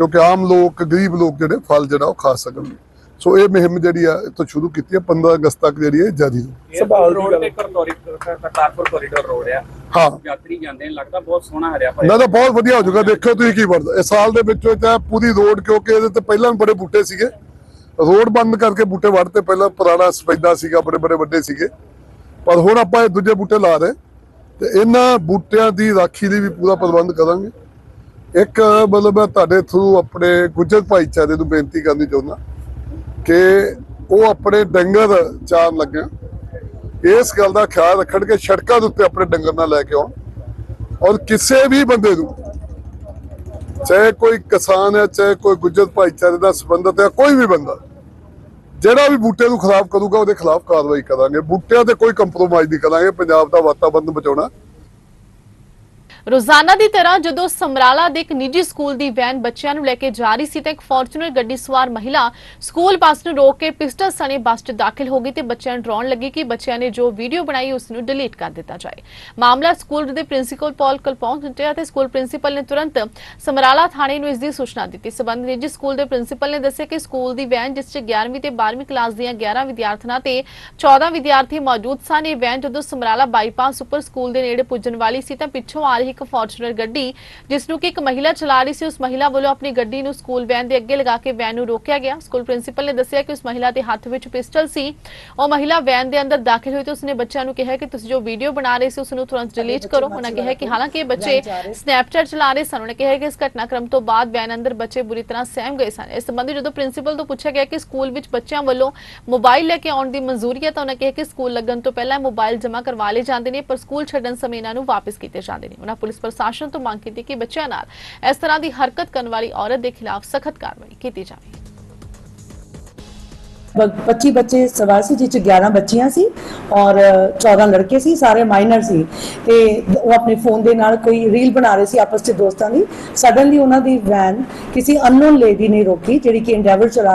ਕਿਉਂਕਿ ਆਮ ਲੋਕ ਗਰੀਬ ਲੋਕ ਜਿਹੜੇ ਫਲ ਜਿਹੜਾ ਉਹ ਖਾ ਸਕਣ। ਸੋ ਇਹ ਮੁਹਿੰਮ ਜਿਹੜੀ ਆ ਇਹ ਤੋਂ ਸ਼ੁਰੂ ਕੀਤੀ ਹੈ 15 ਅਗਸਤ ਤੱਕ ਜਿਹੜੀ ਹੈ ਜਾਰੀ ਰਹੂ। ਸੰਭਾਲ ਰੋਡ ਤੇ ਕਰਤੌਰੀ ਕਰਤਾਰਪੁਰ ਕੋਰੀਡੋਰ ਰੋਡ ਆ। ਹਾਂ। ਯਾਤਰੀ ਜਾਂਦੇ ਨੇ ਲੱਗਦਾ ਬਹੁਤ ਸੋਹਣਾ ਹਰਿਆ ਨਾ ਭਰਿਆ ਤਾਂ ਬਹੁਤ ਵਧੀਆ ਹੋ ਜਾਊਗਾ ਦੇਖਿਓ ਤੁਸੀਂ ਕੀ ਬਣਦਾ। ਇਸ ਸਾਲ ਦੇ ਵਿੱਚ ਇਹ ਪੂਰੀ ਰੋਡ ਕਿਉਂਕਿ ਇਹਦੇ ਤੇ ਪਹਿਲਾਂ ਵੀ ਬੜੇ ਬੂਟੇ ਸੀਗੇ। ਰੋਡ ਬੰਦ ਕਰਕੇ ਬੂਟੇ ਵੜਤੇ ਪਹਿਲਾਂ ਪੁਰਾਣਾ ਸਫੈਦਾ ਸੀਗਾ ਬੜੇ ਬੜੇ ਵੱਡੇ ਸੀਗੇ। ਪਰ ਹੁਣ ਆਪਾਂ ਇਹ ਦੂਜੇ ਬੂਟੇ ਲਾ ਰਹੇ। ਤੇ ਇਹਨਾਂ ਬੂਟਿਆਂ ਦੀ ਰਾਖੀ ਲਈ ਵੀ ਪੂਰਾ ਪ੍ਰਬੰਧ ਕਰਾਂਗੇ। ਇੱਕ ਮਤਲਬ ਮੈਂ ਤੁਹਾਡੇ ਥਰੂ ਆਪਣੇ ਗੁੱਜਰ ਭਾਈਚਾਰੇ ਨੂੰ ਬੇਨਤੀ ਕਰਨੀ ਚਾਹੁੰਦਾ ਕਿ ਉਹ ਆਪਣੇ ਡੰਗਰ ਚਾਰ ਲੱਗਿਆ। ਇਸ ਗੱਲ ਦਾ ਖਿਆਲ ਰੱਖਣ ਕਿ ਸੜਕਾਂ ਦੇ ਉੱਤੇ ਆਪਣੇ ਡੰਗਰ ਨਾ ਲੈ ਕੇ ਆਉਣ। ਔਰ ਕਿਸੇ ਵੀ ਬੰਦੇ ਨੂੰ, ਚਾਹੇ ਕੋਈ ਕਿਸਾਨ ਹੈ, ਚਾਹੇ ਕੋਈ ਗੁੱਜਰ ਭਾਈਚਾਰੇ ਦਾ ਸੰਬੰਧਤ ਹੈ, ਕੋਈ ਵੀ ਬੰਦਾ, ਜਿਹੜਾ ਵੀ ਬੂਟੇ ਨੂੰ ਖਰਾਬ ਕਰੂਗਾ, ਉਹਦੇ ਖਿਲਾਫ ਕਾਰਵਾਈ ਕਰਾਂਗੇ। ਬੂਟਿਆਂ ਤੇ ਕੋਈ ਕੰਪਰੋਮਾਈਜ਼ ਨਹੀਂ ਕਰਾਂਗੇ। ਪੰਜਾਬ ਦਾ ਵਾਤਾਵਰਣ ਬਚਾਉਣਾ ਰੋਜ਼ਾਨਾ ਦੀ ਤਰ੍ਹਾਂ ਜਦੋਂ ਸਮਰਾਲਾ ਦੇ ਇੱਕ ਨਿੱਜੀ ਸਕੂਲ ਦੀ ਵੈਨ ਬੱਚਿਆਂ ਨੂੰ ਲੈ ਕੇ ਜਾ ਰਹੀ ਸੀ ਤਾਂ ਇੱਕ ਫੋਰਚੂਨਰ ਗੱਡੀ ਸਵਾਰ ਮਹਿਲਾ ਸਕੂਲ ਬੱਸ ਨੂੰ ਰੋਕ ਕੇ ਪਿਸਟਲ ਸਣੇ ਬੱਸ 'ਚ ਦਾਖਲ ਹੋ ਗਈ ਤੇ ਬੱਚਿਆਂ ਨੂੰ ਡਰਾਉਣ ਲੱਗੀ ਕਿ ਬੱਚਿਆਂ ਨੇ ਜੋ ਵੀਡੀਓ ਬਣਾਈ ਉਸ ਨੂੰ ਡਿਲੀਟ ਕਰ ਦਿੱਤਾ ਜਾਏ। ਮਾਮਲਾ ਸਕੂਲ ਦੇ ਪ੍ਰਿੰਸੀਪਲ ਪੌਲ ਕੋਲ ਪਹੁੰਚ ਗਿਆ ਸਕੂਲ ਪ੍ਰਿੰਸੀਪਲ ਨੇ ਤੁਰੰਤ ਸਮਰਾਲਾ ਥਾਣੇ ਨੂੰ ਇਸ ਦੀ ਸੂਚਨਾ ਦਿੱਤੀ। ਸਬੰਧ ਨਿੱਜੀ ਸਕੂਲ ਦੇ ਪ੍ਰਿੰਸੀਪਲ ਨੇ ਦੱਸਿਆ ਕਿ ਸਕੂਲ ਦੀ ਵੈਨ ਜਿਸ 'ਚ 11ਵੀਂ ਤੇ 12ਵੀਂ ਕਲਾਸ ਦੀਆਂ 11 ਵਿਦਿਆਰਥਣਾਂ ਤੇ 14 ਵਿਦਿਆਰਥੀ ਮੌਜੂਦ ਸਨ, ਇਹ ਵੈਨ ਜਦੋਂ ਸਮਰਾਲਾ ਬਾਈਪਾਸ ਉੱਪਰ ਸਕੂਲ ਦੇ ਨੇੜੇ ਪੁੱਜਣ ਵਾਲੀ ਸੀ ਤਾਂ ਪਿੱਛੋਂ ਆ ਰਹੀ ਇੱਕ ਫੋਰਚੂਨਰ ਗੱਡੀ ਜਿਸ ਨੂੰ ਕਿ ਇੱਕ ਮਹਿਲਾ ਚਲਾ ਰਹੀ ਸੀ ਉਸ ਮਹਿਲਾ ਵੱਲੋਂ ਆਪਣੀ ਗੱਡੀ ਨੂੰ ਸਕੂਲ ਵੈਨ ਦੇ ਅੱਗੇ ਲਗਾ ਕੇ ਵੈਨ ਨੂੰ ਰੋਕਿਆ ਗਿਆ। ਸਕੂਲ ਪ੍ਰਿੰਸੀਪਲ ਨੇ ਦੱਸਿਆ ਕਿ ਉਸ ਮਹਿਲਾ ਦੇ ਹੱਥ ਵਿੱਚ ਪਿਸਟਲ ਸੀ। ਉਹ ਮਹਿਲਾ ਵੈਨ ਦੇ ਅੰਦਰ ਦਾਖਲ ਹੋਈ ਤੇ ਉਸਨੇ ਬੱਚਿਆਂ ਨੂੰ ਕਿਹਾ ਕਿ ਤੁਸੀਂ ਜੋ ਵੀਡੀਓ ਬਣਾ ਰਹੇ ਸੀ ਉਸ ਨੂੰ ਤੁਰੰਤ ਡਿਲੀਟ ਕਰੋ। ਉਹਨਾਂ ਕਿਹਾ ਕਿ ਹਾਲਾਂਕਿ ਇਹ ਬੱਚੇ ਸਨੈਪਚੈਟ ਚਲਾ ਰਹੇ ਸਨ। ਉਹਨੇ ਕਿਹਾ ਕਿ ਇਸ ਘਟਨਾਕ੍ਰਮ ਤੋਂ ਬਾਅਦ ਵੈਨ ਅੰਦਰ ਬੱਚੇ ਬੁਰੀ ਤਰ੍ਹਾਂ ਸਹਿਮ ਗਏ ਸਨ। ਇਸ ਸੰਬੰਧੀ ਜਦੋਂ ਪ੍ਰਿੰਸੀਪਲ ਤੋਂ ਪੁੱਛਿਆ ਗਿਆ ਕਿ ਸਕੂਲ ਵਿੱਚ ਬੱਚਿਆਂ ਵੱਲੋਂ ਮੋਬਾਈਲ ਲੈ ਕੇ ਆਉਣ ਦੀ ਮਨਜ਼ੂਰੀ ਹੈ ਤਾਂ ਉਹਨਾਂ ਕਿਹਾ ਕਿ ਸਕੂਲ ਲੱਗਣ ਤੋਂ ਪਹਿਲਾਂ ਮੋਬਾਈਲ ਜਮ੍ਹਾਂ ਕਰਵਾ ਲਏ ਜਾਂਦੇ ਨੇ ਪਰ ਸਕੂਲ ਛੱਡਣ ਸਮੇਂ ਇਹਨਾਂ ਨੂੰ ਵਾਪਸ ਕੀਤੇ ਜਾਂਦੇ ਨੇ। ਉਹਨਾਂ ਪੁਲਿਸ ਪ੍ਰਸ਼ਾਸਨ ਤੋਂ ਮੰਗ ਕੀਤੀ ਕਿ ਬੱਚਿਆਂ ਨਾਲ ਇਸ ਤਰ੍ਹਾਂ ਦੀ ਹਰਕਤ ਕਰਨ ਵਾਲੀ ਔਰਤ ਦੇ ਖਿਲਾਫ ਸਖਤ ਕਾਰਵਾਈ ਕੀਤੀ ਜਾਵੇ। 25 ਬੱਚੇ ਸਵਾਰ ਸੀ ਜਿਸ 'ਚ 11 ਬੱਚੀਆਂ ਸੀ ਔਰ 14 ਲੜਕੇ ਸੀ, ਸਾਰੇ ਮਾਈਨਰ ਸੀ। ਤੇ ਉਹ ਆਪਣੇ ਫੋਨ ਦੇ ਨਾਲ ਕੋਈ ਰੀਲ ਬਣਾ ਰਹੇ ਸੀ ਆਪਸ 'ਚ ਦੋਸਤਾਂ ਦੀ। ਸਡਨਲੀ ਉਹਨਾਂ ਦੀ ਵੈਨ ਕਿਸੇ ਅਨਨੋਨ ਲੇਡੀ ਨੇ ਰੋਕੀ, ਜਿਹੜੀ ਕਿ ਇੰਡੈਵਰ ਚਲਾ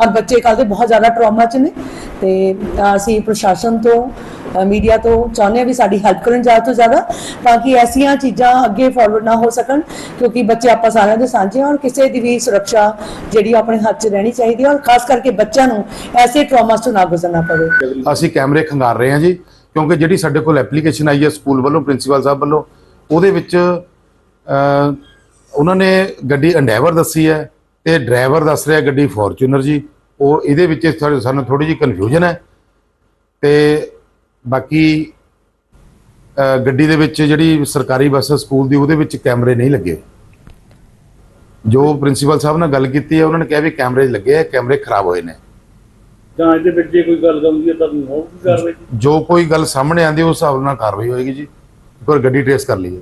ਔਰ ਬੱਚੇ ਕੱਲ੍ਹ ਦੇ ਬਹੁਤ ਜ਼ਿਆਦਾ ਟਰਾਮਾ 'ਚ ਨੇ ਤੇ ਅਸੀਂ ਪ੍ਰਸ਼ਾਸਨ ਤੋਂ ਮੀਡੀਆ ਤੋਂ ਚਾਹੁੰਦੇ ਹਾਂ ਵੀ ਸਾਡੀ ਹੈਲਪ ਕਰਨ ਜ਼ਿਆਦਾ ਤੋਂ ਜ਼ਿਆਦਾ ਤਾਂ ਕਿ ਐਸੀਆਂ ਚੀਜ਼ਾਂ ਅੱਗੇ ਫਾਰਵਰਡ ਨਾ ਹੋ ਸਕਣ ਕਿਉਂਕਿ ਬੱਚੇ ਆਪਾਂ ਸਾਰਿਆਂ ਦੇ ਸਾਂਝੇ ਔਰ ਕਿਸੇ ਦੀ ਵੀ ਸੁਰੱਖਿਆ ਜਿਹੜੀ ਆਪਣੇ ਹੱਥ 'ਚ ਰਹਿਣੀ ਚਾਹੀਦੀ ਹੈ ਔਰ ਖਾਸ ਕਰਕੇ ਬੱਚਿਆਂ ਨੂੰ ਐਸੇ ਟਰਾਮਾਸ ਤੋਂ ਨਾ ਗੁਜ਼ਰਨਾ ਪਵੇ। ਅਸੀਂ ਕੈਮਰੇ ਖੰਗਾਰ ਰਹੇ ਹਾਂ ਜੀ ਕਿਉਂਕਿ ਜਿਹੜੀ ਸਾਡੇ ਕੋਲ ਐਪਲੀਕੇਸ਼ਨ ਆਈ ਹੈ ਸਕੂਲ ਵੱਲੋਂ ਪ੍ਰਿੰਸੀਪਲ ਸਾਹਿਬ ਵੱਲੋਂ, ਉਹਦੇ ਵਿੱਚ ਉਹਨਾਂ ਨੇ ਗੱਡੀ ਅੰਡੈਵਰ ਦੱਸੀ ਹੈ। ਤੇ ਡਰਾਈਵਰ ਦੱਸ ਰਿਹਾ ਗੱਡੀ ਫੋਰਚੂਨਰ ਜੀ। ਉਹ ਇਹਦੇ ਵਿੱਚ ਸਾਨੂੰ ਥੋੜੀ ਜਿਹੀ ਕਨਫਿਊਜ਼ਨ ਹੈ। ਤੇ ਬਾਕੀ ਗੱਡੀ ਦੇ ਵਿੱਚ ਜਿਹੜੀ ਸਰਕਾਰੀ ਬੱਸ ਸਕੂਲ ਦੀ ਉਹਦੇ ਵਿੱਚ ਕੈਮਰੇ ਨਹੀਂ ਲੱਗੇ। ਜੋ ਪ੍ਰਿੰਸੀਪਲ ਸਾਹਿਬ ਨਾਲ ਗੱਲ ਕੀਤੀ ਹੈ ਉਹਨਾਂ ਨੇ ਕਿਹਾ ਵੀ ਕੈਮਰੇ ਲੱਗੇ ਆ ਕੈਮਰੇ ਖਰਾਬ ਹੋਏ ਨੇ। ਜਾਂਚ ਦੇ ਵਿੱਚ ਜੇ ਕੋਈ ਗੱਲ ਹੁੰਦੀ ਹੈ ਤਾਂ ਹੋਊਗੀ ਕਾਰਵਾਈ ਜੋ ਕੋਈ ਗੱਲ ਸਾਹਮਣੇ ਆਂਦੀ ਉਸ ਹਿਸਾਬ ਨਾਲ ਕਾਰਵਾਈ ਹੋਏਗੀ ਜੀ। ਵਾਰ ਗੱਡੀ ਟ੍ਰੇਸ ਕਰ ਲਈਏ।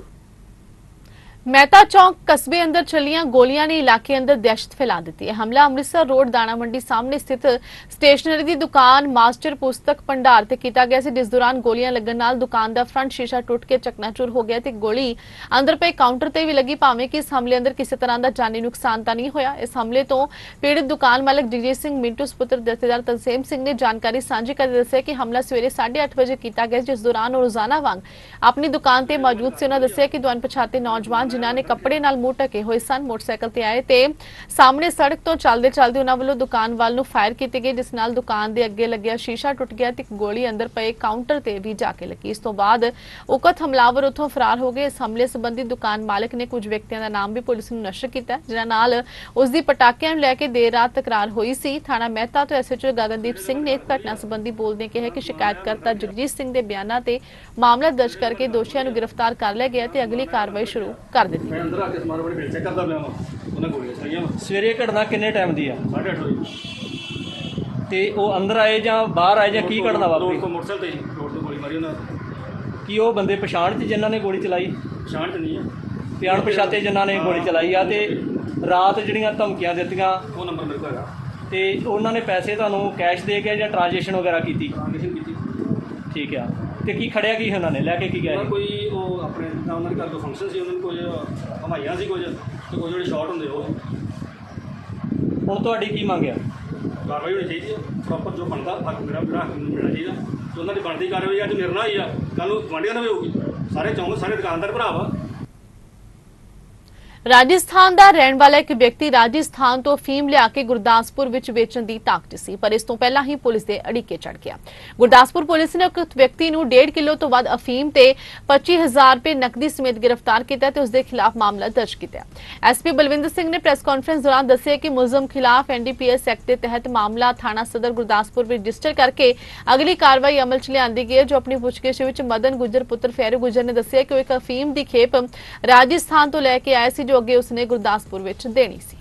ਮਹਿਤਾ ਚੌਂਕ ਕਸਬੇ ਅੰਦਰ ਚੱਲੀਆਂ, ਗੋਲੀਆਂ ਨੇ ਇਲਾਕੇ ਅੰਦਰ ਦਹਿਸ਼ਤ ਫੈਲਾ ਦਿੱਤੀ। ਹੈ ਹਮਲਾ ਅੰਮ੍ਰਿਤਸਰ ਰੋਡ, ਦਾਣਾ ਮੰਡੀ ਸਾਹਮਣੇ ਸਥਿਤ ਸਟੇਸ਼ਨਰੀ ਦੀ ਦੁਕਾਨ ਮਾਸਟਰ ਪੁਸਤਕ ਭੰਡਾਰ ਤੇ ਕੀਤਾ ਗਿਆ ਸੀ। ਜਿਸ ਦੌਰਾਨ ਗੋਲੀਆਂ ਲੱਗਣ ਨਾਲ ਦੁਕਾਨ ਦਾ ਫਰੰਟ ਸ਼ੀਸ਼ਾ ਟੁੱਟ ਕੇ ਚਕਨਾਚੂਰ ਹੋ ਗਿਆ ਤੇ ਗੋਲੀ ਅੰਦਰ ਪਏ ਕਾਊਂਟਰ ਤੇ ਵੀ ਲੱਗੀ। ਭਾਵੇਂ ਕਿ ਇਸ ਹਮਲੇ ਅੰਦਰ ਕਿਸੇ ਤਰ੍ਹਾਂ ਦਾ ਜਾਨੀ ਨੁਕਸਾਨ ਤਾਂ ਨਹੀਂ ਹੋਇਆ। ਇਸ ਹਮਲੇ ਤੋਂ ਪੀੜਤ ਦੁਕਾਨ ਮਾਲਕ ਜਗਜੀਤ ਸਿੰਘ ਮਿੰਟੂ ਸੁਪੁੱਤਰ ਜਥੇਦਾਰ ਤਨਸੇਮ ਸਿੰਘ ਨੇ ਜਾਣਕਾਰੀ ਸਾਂਝੀ ਕਰਦੇ ਦੱਸਿਆ ਕਿ ਹਮਲਾ ਸਵੇਰੇ 8:30 ਵਜੇ ਕੀਤਾ ਗਿਆ ਜਿਸ ਦੌਰਾਨ ਉਹ ਰੋਜ਼ਾਨਾ ਵਾਂਗ ਆਪਣੀ ਦੁਕਾਨ ਤੇ ਮੌਜੂਦ ਸੀ। ਉਹਨਾਂ ਦੱਸਿਆ ਕਿ ਦੁਆਨ ਪਛਾਤੇ ਨੌਜਵਾਨ ਜਿਨ੍ਹਾਂ ਨੇ ਕੱਪੜੇ ਨਾਲ ਮੂੰਹ ਢਕੇ ਹੋਏ ਸਨ, ਮੋਟਰਸਾਈਕਲ ਤੇ ਆਏ ਤੇ ਸਾਹਮਣੇ ਸੜਕ ਤੋਂ ਚੱਲਦੇ ਚੱਲਦੇ ਉਹਨਾਂ ਵੱਲੋਂ ਦੁਕਾਨ ਵੱਲ ਨੂੰ ਫਾਇਰ ਕੀਤੇ ਗਏ, ਜਿਸ ਨਾਲ ਦੁਕਾਨ ਦੇ ਅੱਗੇ ਲੱਗਿਆ ਸ਼ੀਸ਼ਾ ਟੁੱਟ ਗਿਆ ਤੇ ਗੋਲੀ ਅੰਦਰ ਪਏ ਕਾਊਂਟਰ ਤੇ ਵੀ ਜਾ ਕੇ ਲੱਗੀ। ਇਸ ਤੋਂ ਬਾਅਦ ਉਕਤ ਹਮਲਾਵਰ ਉੱਥੋਂ ਫਰਾਰ ਹੋ ਗਏ। ਇਸ ਹਮਲੇ ਸੰਬੰਧੀ ਦੁਕਾਨ ਮਾਲਕ ਨੇ ਕੁਝ ਵਿਅਕਤੀਆਂ ਦਾ ਨਾਮ ਵੀ ਪੁਲਿਸ ਨੂੰ ਨਸ਼ਰ ਕੀਤਾ, ਜਿਨ੍ਹਾਂ ਨਾਲ ਉਸ ਦੀ ਪਟਾਕਿਆਂ ਨੂੰ ਲੈ ਕੇ ਦੇਰ ਰਾਤ ਤਕਰਾਰ ਹੋਈ ਸੀ। ਥਾਣਾ ਮਹਿਤਾ ਤੋਂ ਐਸਐਚਓ ਗਗਨਦੀਪ ਸਿੰਘ ਨੇ ਇਸ ਘਟਨਾ ਸੰਬੰਧੀ ਬੋਲਦੇ ਕਿਹਾ ਕਿ ਸ਼ਿਕਾਇਤਕਰਤਾ ਜਗਜੀਤ ਸਿੰਘ ਦੇ ਬਿਆਨਾਂ ਤੇ ਮਾਮਲਾ ਦਰਜ ਕਰਕੇ ਦੋਸ਼ੀਆਂ ਨੂੰ ਗ੍ਰਿਫਤਾਰ ਕਰ ਲਿਆ ਗਿਆ ਤੇ ਅਗਲੀ ਕਾਰਵਾਈ ਸ਼ੁਰੂ ਕਰ ਦਿੱਤੀ। ਮੈਂ ਅੰਦਰ ਆ ਕੇ ਸਮਾਨ ਬੜੇ ਚੈੱਕ ਕਰਦਾ ਪਿਆ ਵਾਂ। ਉਹਨਾਂ ਗੋਲੀਆਂ ਚਲਾਈਆਂ ਵਾ। ਸਵੇਰੇ ਇਹ ਘਟਨਾ ਕਿੰਨੇ ਟਾਈਮ ਦੀ ਆ? 8:30 ਵਜੇ। ਤੇ ਉਹ ਅੰਦਰ ਆਏ ਜਾਂ ਬਾਹਰ ਆਏ ਜਾਂ ਕੀ ਘਟਨਾ ਰੋਡ ਵਾਪਰੀ ਤੋਂ ਮੋਟਰਸਾਈਕਲ ਤੇ ਜੀ, ਰੋਡ ਤੋਂ ਗੋਲੀ ਮਾਰੀ ਉਹਨਾਂ ਨੇ। ਕੀ ਉਹ ਬੰਦੇ ਪਛਾਣ ਚ ਜਿਨ੍ਹਾਂ ਨੇ ਗੋਲੀ ਚਲਾਈ? ਪਛਾਣ ਚ ਨਹੀਂ ਆ। ਪਿਆਣ ਪਛਾਤੇ ਜਿਨ੍ਹਾਂ ਨੇ ਗੋਲੀ ਚਲਾਈ ਆ ਤੇ ਰਾਤ ਜਿਹੜੀਆਂ ਧਮਕੀਆਂ ਦਿੱਤੀਆਂ ਉਹ ਨੰਬਰ ਮੇਰੇ ਕੋਲ ਹੈਗਾ। ਤੇ ਉਹਨਾਂ ਨੇ ਪੈਸੇ ਤੁਹਾਨੂੰ ਕੈਸ਼ ਦੇ ਕੇ ਜਾਂ ਟ੍ਰਾਂਜੈਕਸ਼ਨ ਵਗੈਰਾ ਕੀਤੀ? ਟ੍ਰਾਂਜੈਕਸ਼ਨ ਕੀਤੀ। ਠੀਕ ਆ। ਤੇ ਕੀ ਖੜਿਆ ਕੀ ਉਹਨਾਂ ਨੇ? ਲੈ ਕੇ ਕੀ ਗਏ ਉਹਨਾਂ ਕੋਈ ਉਹ ਆਪਣੇ ਜਿੱਦਾਂ ਉਹਨਾਂ ਦੇ ਘਰ ਕੋਈ ਫੰਕਸ਼ਨ ਸੀ ਉਹਨਾਂ ਨੂੰ ਕੁਝ ਹਮਾਈਆਂ ਸੀ ਕੁਝ ਤੇ ਕੁਝ ਜਿਹੜੇ ਸ਼ਾਰਟ ਹੁੰਦੇ ਉਹ ਹੁਣ ਤੁਹਾਡੀ ਕੀ ਮੰਗਿਆ ਕਾਰਵਾਈ ਹੋਣੀ ਚਾਹੀਦੀ ਹੈ ਪ੍ਰੋਪਰ ਜੋ ਬਣਦਾ ਹੱਕ ਮੇਰਾ ਮੇਰਾ ਹੱਕ ਮਿਲਣਾ ਚਾਹੀਦਾ। ਉਹਨਾਂ ਦੀ ਬਣਦੀ ਕਾਰਵਾਈ ਅੱਜ ਮੇਰੇ ਨਾਲ ਹੋਈ ਆ ਕੱਲ ਨੂੰ ਗਵਾਂਢੀਆਂ ਨਾਲ ਵੀ ਹੋਊਗੀ। ਸਾਰੇ ਚੌਂਕ ਸਾਰੇ ਦੁਕਾਨਦਾਰ ਭਰਾ ਵਾ। ਰਾਜਸਥਾਨ ਦਾ ਰਹਿਣ ਵਾਲਾ ਇੱਕ ਵਿਅਕਤੀ ਰਾਜਸਥਾਨ ਤੋਂ ਫੀਮ ਲਿਆ ਕੇ ਗੁਰਦਾਸਪੁਰ ਵਿੱਚ ਵੇਚਣ ਦੀ ਤਾਕਤ ਸੀ, ਪਰ ਇਸ ਤੋਂ ਪਹਿਲਾਂ ਹੀ ਪੁਲਿਸ ਦੇ ਅੜਿੱਕੇ ਚੜ ਗਿਆ। ਗੁਰਦਾਸਪੁਰ ਪੁਲਿਸ ਨੇ ਇੱਕ ਵਿਅਕਤੀ ਨੂੰ 1.5 ਕਿਲੋ ਤੋਂ ਵੱਧ ਅਫੀਮ ਤੇ 25000 ਰੁਪਏ ਨਕਦੀ ਸਮੇਤ ਗ੍ਰਿਫਤਾਰ ਕੀਤਾ ਤੇ ਉਸ ਦੇ ਖਿਲਾਫ ਮਾਮਲਾ ਦਰਜ ਕੀਤਾ। ਐਸਪੀ ਬਲਵਿੰਦਰ ਸਿੰਘ ਨੇ ਪ੍ਰੈਸ ਕਾਨਫਰੰਸ ਦੌਰਾਨ ਦੱਸਿਆ ਕਿ ਮੁਲਜ਼ਮ ਖਿਲਾਫ ਐਨਡੀਪੀਐਸ ਐਕਟ ਦੇ ਤਹਿਤ ਮਾਮਲਾ ਥਾਣਾ ਸਦਰ ਗੁਰਦਾਸਪੁਰ ਵਿੱਚ ਰਜਿਸਟਰ ਕਰਕੇ ਅਗਲੀ ਕਾਰਵਾਈ ਅਮਲ 'ਚ ਲਿਆਂਦੀ ਗਈ ਹੈ, ਜੋ ਆਪਣੀ ਪੁੱਛਗਿੱਛ ਵਿੱਚ ਮਦਨ ਗੁੱਜਰ ਪੁੱਤਰ ਫੈਰੂ ਗੁਜਰ ਨੇ ਦੱਸਿਆ ਕਿ ਉਹ ਇੱਕ ਅਫੀਮ ਦੀ ਖੇਪ ਰਾਜਸਥਾਨ ਤੋਂ ਲੈ ਕੇ ਆਇਆ ਸੀ ਜੋ ਅੱਗੇ ਉਸਨੇ ਗੁਰਦਾਸਪੁਰ ਵਿੱਚ ਦੇਣੀ ਸੀ।